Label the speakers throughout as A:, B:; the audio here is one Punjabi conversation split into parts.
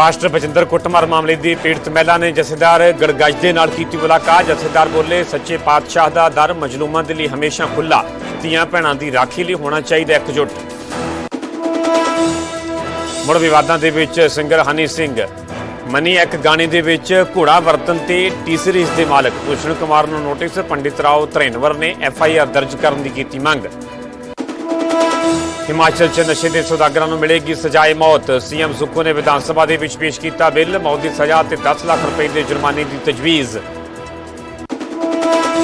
A: ਪਾਸਟਰ ਬਜਿੰਦਰ ਕੁੱਟਮਾਰ ਮਾਮਲੇ ਦੀ ਪੀੜਤ ਮਹਿਲਾ ਨੇ ਜਥੇਦਾਰ ਗੜਗੱਜ ਦੇ ਨਾਲ ਕੀਤੀ ਮੁਲਾਕਾਤ। ਜਥੇਦਾਰ ਬੋਲੇ, ਸੱਚੇ ਪਾਤਸ਼ਾਹ ਦਾ ਦਰ ਮਜਲੂਮਾਂ ਦੇ ਲਈ ਹਮੇਸ਼ਾ ਖੁੱਲਾ ਧੀਆਂ ਭੈਣਾਂ ਦੀ ਰਾਖੀ ਲਈ ਹੋਣਾ ਚਾਹੀਦਾ ਇਕਜੁੱਟ। ਮੁੜ ਵਿਵਾਦਾਂ ਦੇ ਵਿੱਚ ਸਿੰਗਰ ਹਨੀ ਸਿੰਘ। ਮਨੀ ਇੱਕ ਗਾਣੇ ਦੇ ਵਿੱਚ ਘੋੜਾ ਵਰਤਨ ਤੇ ਟੀ ਦੇ ਮਾਲਕ। ਭੂਸ਼ਣ ਕੁਮਾਰ ਨੂੰ ਨੋਟਿਸ ਪੰਡਿਤ ਰਾਓ ਧਰੇਨਵਰ ਨੇ ਐਫ ਆਈ ਆਰ ਦਰਜ ਕਰਨ ਦੀ ਕੀਤੀ ਮੰਗ। ਹਿਮਾਚਲ 'ਚ ਨਸ਼ੇ ਦੇ ਸੌਦਾਗਰਾਂ ਨੂੰ ਮਿਲੇਗੀ ਸਜ਼ਾਏ ਮੌਤ। ਸੀਐਮ ਸੁੱਖੋ ਨੇ ਵਿਧਾਨ ਸਭਾ ਦੇ ਵਿੱਚ ਪੇਸ਼ ਕੀਤਾ ਬਿੱਲ, ਮੌਤ ਦੀ ਸਜ਼ਾ ਤੇ 10 ਲੱਖ ਰੁਪਏ ਦੇ ਜੁਰਮਾਨੇ ਦੀ ਤਜਵੀਜ਼।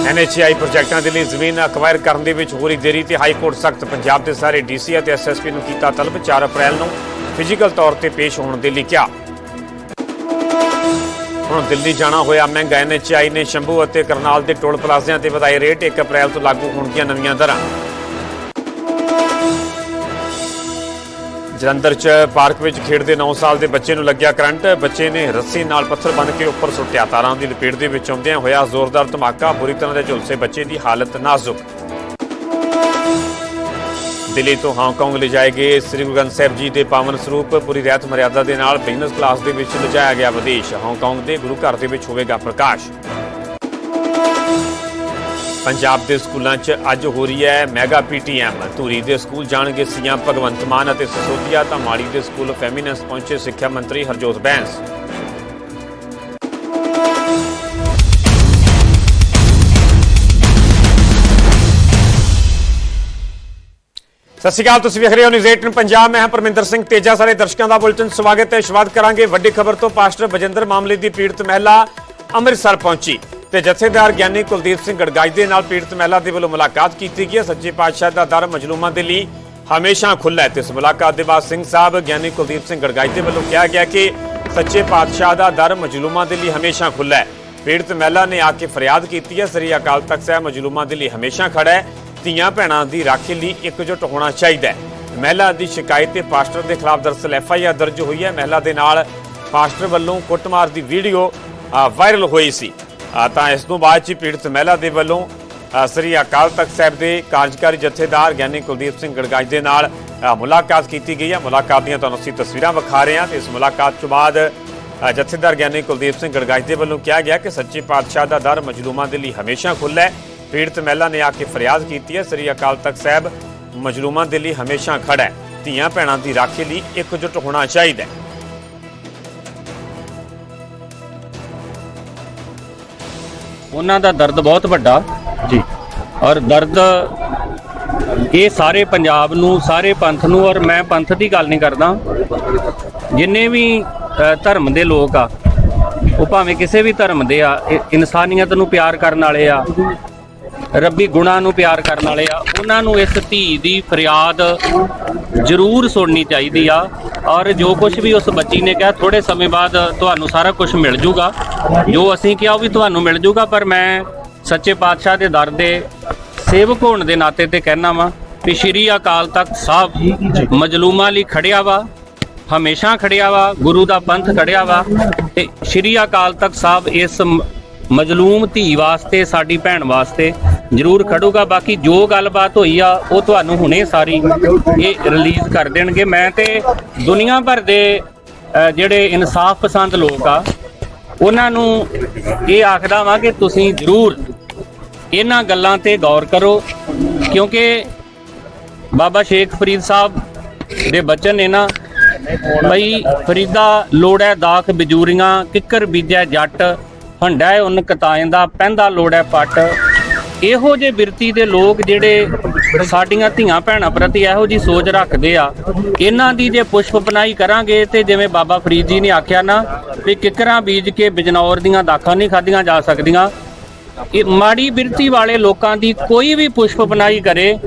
A: ਐਨਐਚਆਈ ਪ੍ਰੋਜੈਕਟਾਂ ਦੇ ਲਈ ਜ਼ਮੀਨ ਅਕਵਾਇਰ ਕਰਨ ਦੇ ਵਿੱਚ ਹੋ ਰਹੀ ਦੇਰੀ ਤੇ ਹਾਈ ਕੋਰਟ ਸਖਤ ਪੰਜਾਬ ਦੇ ਸਾਰੇ ਡੀਸੀ ਅਤੇ ਐਸਐਸਪੀ ਨੂੰ ਕੀਤਾ ਤਲਬ 4 ਅਪ੍ਰੈਲ ਨੂੰ ਫਿਜ਼ੀਕਲ ਤੌਰ ਤੇ ਪੇਸ਼ ਹੋਣ ਦੇ ਲਈ ਕਿਹਾ। ਹੁਣ ਦਿੱਲੀ ਜਾਣਾ ਹੋਇਆ ਮਹਿੰਗਾ ਐਨਐਚਆਈ ਨੇ ਸ਼ੰਭੂ ਅਤੇ ਕਰਨਾਲ ਦੇ ਟੋਲ ਪਲਾਜ਼ਿਆਂ ਤੇ ਵਧਾਏ ਰੇਟ 1 ਅਪ੍ਰੈਲ ਤੋਂ ਲਾਗੂ ਹੋਣਗੀਆਂ ਨਵੀਆਂ ਦਰਾਂ। ਜਲੰਧਰ 'ਚ ਪਾਰਕ ਵਿੱਚ ਖੇਡਦੇ 9 ਸਾਲ ਦੇ ਬੱਚੇ ਨੂੰ ਲੱਗਿਆ ਕਰੰਟ। ਬੱਚੇ ਨੇ ਰੱਸੀ ਨਾਲ ਪੱਥਰ ਬੰਨ੍ਹ ਕੇ ਉੱਪਰ ਸੁੱਟਿਆ। ਤਾਰਾਂ ਦੀ ਲਪੇਟ ਦੇ ਵਿੱਚ ਆਉਂਦਿਆਂ ਹੋਇਆ ਜ਼ੋਰਦਾਰ ਧਮਾਕਾ। ਬੁਰੀ ਤਰ੍ਹਾਂ ਦੇ ਝੁਲਸੇ ਬੱਚੇ ਦੀ ਹਾਲਤ ਨਾਜ਼ੁਕ। ਦਿੱਲੀ ਤੋਂ ਹਾਂਗਕਾਂਗ ਲਿਜਾਏ ਗਏ ਸ੍ਰੀ ਗੁਰੂ ਗ੍ਰੰਥ ਸਾਹਿਬ ਜੀ ਦੇ ਪਾਵਨ ਸਰੂਪ। ਪੂਰੀ ਰਹਿਤ ਮਰਿਆਦਾ ਦੇ ਨਾਲ ਬਿਜ਼ਨਸ ਕਲਾਸ ਦੇ ਵਿੱਚ ਲਿਜਾਇਆ ਗਿਆ ਵਿਦੇਸ਼ ਹਾਂਗਕਾਂਗ ਦੇ ਗੁਰੂ ਘਰ ਦੇ ਵਿੱਚ ਹੋਵੇਗਾ ਪ੍ਰਕਾਸ਼। ਪੰਜਾਬ ਦੇ ਸਕੂਲਾਂ 'ਚ ਅੱਜ ਹੋ ਰਹੀ ਹੈ ਮੈਗਾ ਪੀਟੀਐਮ। ਧੂਰੀ ਦੇ ਸਕੂਲ ਜਾਣਗੇ ਸੀਐਮ ਭਗਵੰਤ ਮਾਨ ਅਤੇ ਸਸੋਦੀਆ ਤਾਂ ਮਾੜੀ ਦੇ ਸਕੂਲ ਫੈਮਿਨਸ ਪਹੁੰਚੇ ਸਿੱਖਿਆ ਮੰਤਰੀ ਹਰਜੋਤ ਬੈਂਸ। ਸਤਿ ਸ਼੍ਰੀ ਅਕਾਲ, ਤੁਸੀਂ ਵੇਖ ਰਹੇ ਹੋ ਨਿਊਜ਼ 18 ਪੰਜਾਬ। ਮੈਂ ਹਾਂ ਪਰਮਿੰਦਰ ਸਿੰਘ ਤੇਜਾ। ਸਾਰੇ ਦਰਸ਼ਕਾਂ ਦਾ ਬੁਲਟਨ ਸਵਾਗਤ ਹੈ। ਸ਼ੁਰੂਆਤ ਕਰਾਂਗੇ ਵੱਡੀ ਖਬਰ ਤੋਂ। ਪਾਸਟਰ ਬਜਿੰਦਰ ਮਾਮਲੇ ਦੀ ਪੀੜਤ ਮਹਿਲਾ ਅੰਮ੍ਰਿਤਸਰ ਪਹੁੰਚੀ। ਤੇ ਜਥੇਦਾਰ ਗਿਆਨੀ ਕੁਲਦੀਪ ਸਿੰਘ ਗੜਗਾਈ ਦੇ ਨਾਲ ਪੀੜਤ ਮਹਿਲਾ ਦੇ ਵੱਲੋਂ ਮੁਲਾਕਾਤ ਕੀਤੀ ਗਈ ਹੈ। ਸੱਚੇ ਪਾਤਸ਼ਾਹ ਦਾ ਦਰ ਮਜਲੂਮਾਂ ਦੇ ਲਈ ਹਮੇਸ਼ਾ ਖੁੱਲ੍ਹਾ ਹੈ। ਤੇ ਇਸ ਮੁਲਾਕਾਤ ਦੇ ਬਾਅਦ ਸਿੰਘ ਸਾਹਿਬ, ਗਿਆਨੀ ਕੁਲਦੀਪ ਸਿੰਘ ਗੜਗਾਈ ਦੇ ਵੱਲੋਂ ਕਿਹਾ ਗਿਆ ਕਿ ਸੱਚੇ ਪਾਤਸ਼ਾਹ ਦਾ ਦਰ ਮਜਲੂਮਾਂ ਦੇ ਲਈ ਹਮੇਸ਼ਾ ਖੁੱਲ੍ਹਾ ਹੈ। ਪੀੜਤ ਮਹਿਲਾ ਨੇ ਆ ਕੇ ਫਰਿਆਦ ਕੀਤੀ ਹੈ। ਸ੍ਰੀ ਅਕਾਲ ਤਖਤ ਸਾਹਿਬ ਮਜਲੂਮਾਂ ਦੇ ਲਈ ਹਮੇਸ਼ਾ ਖੜਾ ਹੈ। ਧੀਆਂ ਭੈਣਾਂ ਦੀ ਰਾਖੀ ਲਈ ਇਕਜੁੱਟ ਹੋਣਾ ਚਾਹੀਦਾ ਹੈ। ਮਹਿਲਾ ਦੀ ਸ਼ਿਕਾਇਤ ਤੇ ਪਾਸਟਰ ਦੇ ਖਿਲਾਫ ਦਰਸਲ ਐਫ ਆਈ ਆਰ ਦਰਜ ਹੋਈ ਹੈ। ਮਹਿਲਾ ਦੇ ਨਾਲ ਪਾਸਟਰ ਵੱਲੋਂ ਕੁੱਟਮਾਰ ਦੀ ਵੀਡੀਓ ਵਾਇਰਲ ਹੋਈ ਸੀ। ਤਾਂ ਇਸ ਤੋਂ ਬਾਅਦ ਚ ਪੀੜਤ ਮਹਿਲਾ ਦੇ ਵੱਲੋਂ ਸ੍ਰੀ ਅਕਾਲ ਤਖਤ ਸਾਹਿਬ ਦੇ ਕਾਰਜਕਾਰੀ ਜਥੇਦਾਰ ਗਿਆਨੀ ਕੁਲਦੀਪ ਸਿੰਘ ਗੜਗਾਜ ਦੇ ਨਾਲ ਮੁਲਾਕਾਤ ਕੀਤੀ ਗਈ ਹੈ। ਮੁਲਾਕਾਤ ਦੀਆਂ ਤੁਹਾਨੂੰ ਅਸੀਂ ਤਸਵੀਰਾਂ ਵਿਖਾ ਰਹੇ ਹਾਂ ਤੇ ਇਸ ਮੁਲਾਕਾਤ ਤੋਂ ਬਾਅਦ ਜਥੇਦਾਰ ਗਿਆਨੀ ਕੁਲਦੀਪ ਸਿੰਘ ਗੜਗਾਜ ਦੇ ਵੱਲੋਂ ਕਿਹਾ ਗਿਆ ਕਿ ਸੱਚੇ ਪਾਤਸ਼ਾਹ ਦਾ ਦਰ ਮਜਲੂਮਾਂ ਦੇ ਲਈ ਹਮੇਸ਼ਾ ਖੁੱਲ੍ਹਾ ਹੈ। ਪੀੜਤ ਮਹਿਲਾ ਨੇ ਆ ਕੇ ਫਰਿਆਦ ਕੀਤੀ ਹੈ। ਸ੍ਰੀ ਅਕਾਲ ਤਖਤ ਸਾਹਿਬ ਮਜਲੂਮਾਂ ਦੇ ਲਈ ਹਮੇਸ਼ਾ ਖੜਾ ਹੈ। ਧੀਆਂ ਭੈਣਾਂ ਦੀ ਰਾਖੀ ਲਈ ਇਕਜੁੱਟ ਹੋਣਾ ਚਾਹੀਦਾ ਹੈ।
B: ਉਹਨਾਂ ਦਾ ਦਰਦ ਬਹੁਤ ਵੱਡਾ।
A: ਜੀ।
B: ਔਰ ਦਰਦ ਇਹ ਸਾਰੇ ਪੰਜਾਬ ਨੂੰ ਸਾਰੇ ਪੰਥ ਨੂੰ ਔਰ ਮੈਂ ਪੰਥ ਦੀ ਗੱਲ ਨਹੀਂ ਕਰਦਾ। ਜਿੰਨੇ ਵੀ ਧਰਮ ਦੇ ਲੋਕ ਆ ਉਹ ਭਾਵੇਂ ਕਿਸੇ ਵੀ ਧਰਮ ਦੇ ਆ ਇਨਸਾਨੀਅਤ ਨੂੰ ਪਿਆਰ ਕਰਨ ਵਾਲੇ ਆ ਰੱਬੀ ਗੁਣਾਂ ਨੂੰ ਪਿਆਰ ਕਰਨ ਵਾਲੇ ਆ ਉਹਨਾਂ ਨੂੰ ਇਸ ਧੀ ਦੀ ਫਰਿਆਦ ਜ਼ਰੂਰ ਸੁਣਨੀ ਚਾਹੀਦੀ ਆ। ਔਰ ਜੋ ਕੁਝ ਵੀ ਉਸ ਬੱਚੀ ਨੇ ਕਿਹਾ ਥੋੜੇ ਸਮੇਂ ਬਾਅਦ ਤੁਹਾਨੂੰ ਸਾਰਾ ਕੁਝ ਮਿਲ ਜੂਗਾ। ਜੋ ਅਸੀਂ ਕਿਹਾ ਉਹ ਵੀ ਤੁਹਾਨੂੰ ਮਿਲ ਜੂਗਾ, ਪਰ ਮੈਂ ਸੱਚੇ ਪਾਤਸ਼ਾਹ ਦੇ ਦਰ ਦੇ ਸੇਵਕ ਹੋਣ ਦੇ ਨਾਤੇ ਤੇ ਕਹਿਣਾ ਵਾਂ ਕਿ ਸ਼੍ਰੀ ਅਕਾਲ ਤਖਤ ਸਾਹਿਬ ਮਜਲੂਮਾਂ ਲਈ ਖੜਿਆ ਵਾ, ਹਮੇਸ਼ਾ ਖੜਿਆ ਵਾ, ਗੁਰੂ ਦਾ ਪੰਥ ਖੜਿਆ ਵਾ, ਤੇ ਸ਼੍ਰੀ ਅਕਾਲ ਤਖਤ ਸਾਹਿਬ ਇਸ ਮਜਲੂਮ ਧੀ ਵਾਸਤੇ, ਸਾਡੀ ਭੈਣ ਵਾਸਤੇ ਜ਼ਰੂਰ ਖੜੂਗਾ। ਬਾਕੀ ਜੋ ਗੱਲਬਾਤ ਹੋਈ ਆ, ਉਹ ਤੁਹਾਨੂੰ ਹੁਣੇ ਸਾਰੀ ਇਹ ਰਿਲੀਜ਼ ਕਰ ਦੇਣਗੇ। ਮੈਂ ਤੇ ਦੁਨੀਆ ਭਰ ਦੇ ਜਿਹੜੇ ਇਨਸਾਫ ਪਸੰਦ ਲੋਕ ਆ ਉਹਨਾਂ ਨੂੰ ਇਹ ਆਖਦਾ ਵਾਂ ਕਿ ਤੁਸੀਂ ਜ਼ਰੂਰ ਇਹਨਾਂ ਗੱਲਾਂ ਤੇ ਗੌਰ ਕਰੋ, ਕਿਉਂਕਿ ਬਾਬਾ ਸ਼ੇਖ ਫਰੀਦ ਸਾਹਿਬ ਦੇ ਬਚਨ ਨੇ ਨਾ, ਬਈ ਫਰੀਦਾ ਲੋੜੈ ਦਾਖ ਬਜੂਰੀਆਂ, ਕਿੱਕਰ ਬੀਜੈ ਜੱਟ, ਹੰਡਾ ਉਨ ਕਤਾਇੰਦਾ ਪੈਂਦਾ ਲੋੜੈ ਪੱਟ। ਇਹੋ ਜੇ ਬਿਰਤੀ ਦੇ ਲੋਕ ਜਿਹੜੇ ਸਾਡੀਆਂ ਧੀਆਂ ਭੈਣਾਂ ਪ੍ਰਤੀ ਇਹੋ ਜੀ ਸੋਚ ਰੱਖਦੇ ਆ, ਇਹਨਾਂ ਦੀ ਜੇ ਪੁਸ਼ਪ ਬਨਾਈ ਕਰਾਂਗੇ ਤੇ ਜਿਵੇਂ ਬਾਬਾ ਫਰੀਦ ਜੀ ਨੇ ਆਖਿਆ ਨਾ ਵੀ ਕਿੱਕਰਾਂ ਬੀਜ ਕੇ ਬਿਜਨੌਰ ਦੀਆਂ ਦਾਖਾਂ ਨਹੀਂ ਖਾਧੀਆਂ ਜਾ ਸਕਦੀਆਂ। ਇਹ ਮਾੜੀ ਬਿਰਤੀ ਵਾਲੇ ਲੋਕਾਂ ਦੀ ਕੋਈ ਵੀ ਪੁਸ਼ਪ ਬਨਾਈ ਕਰੇ,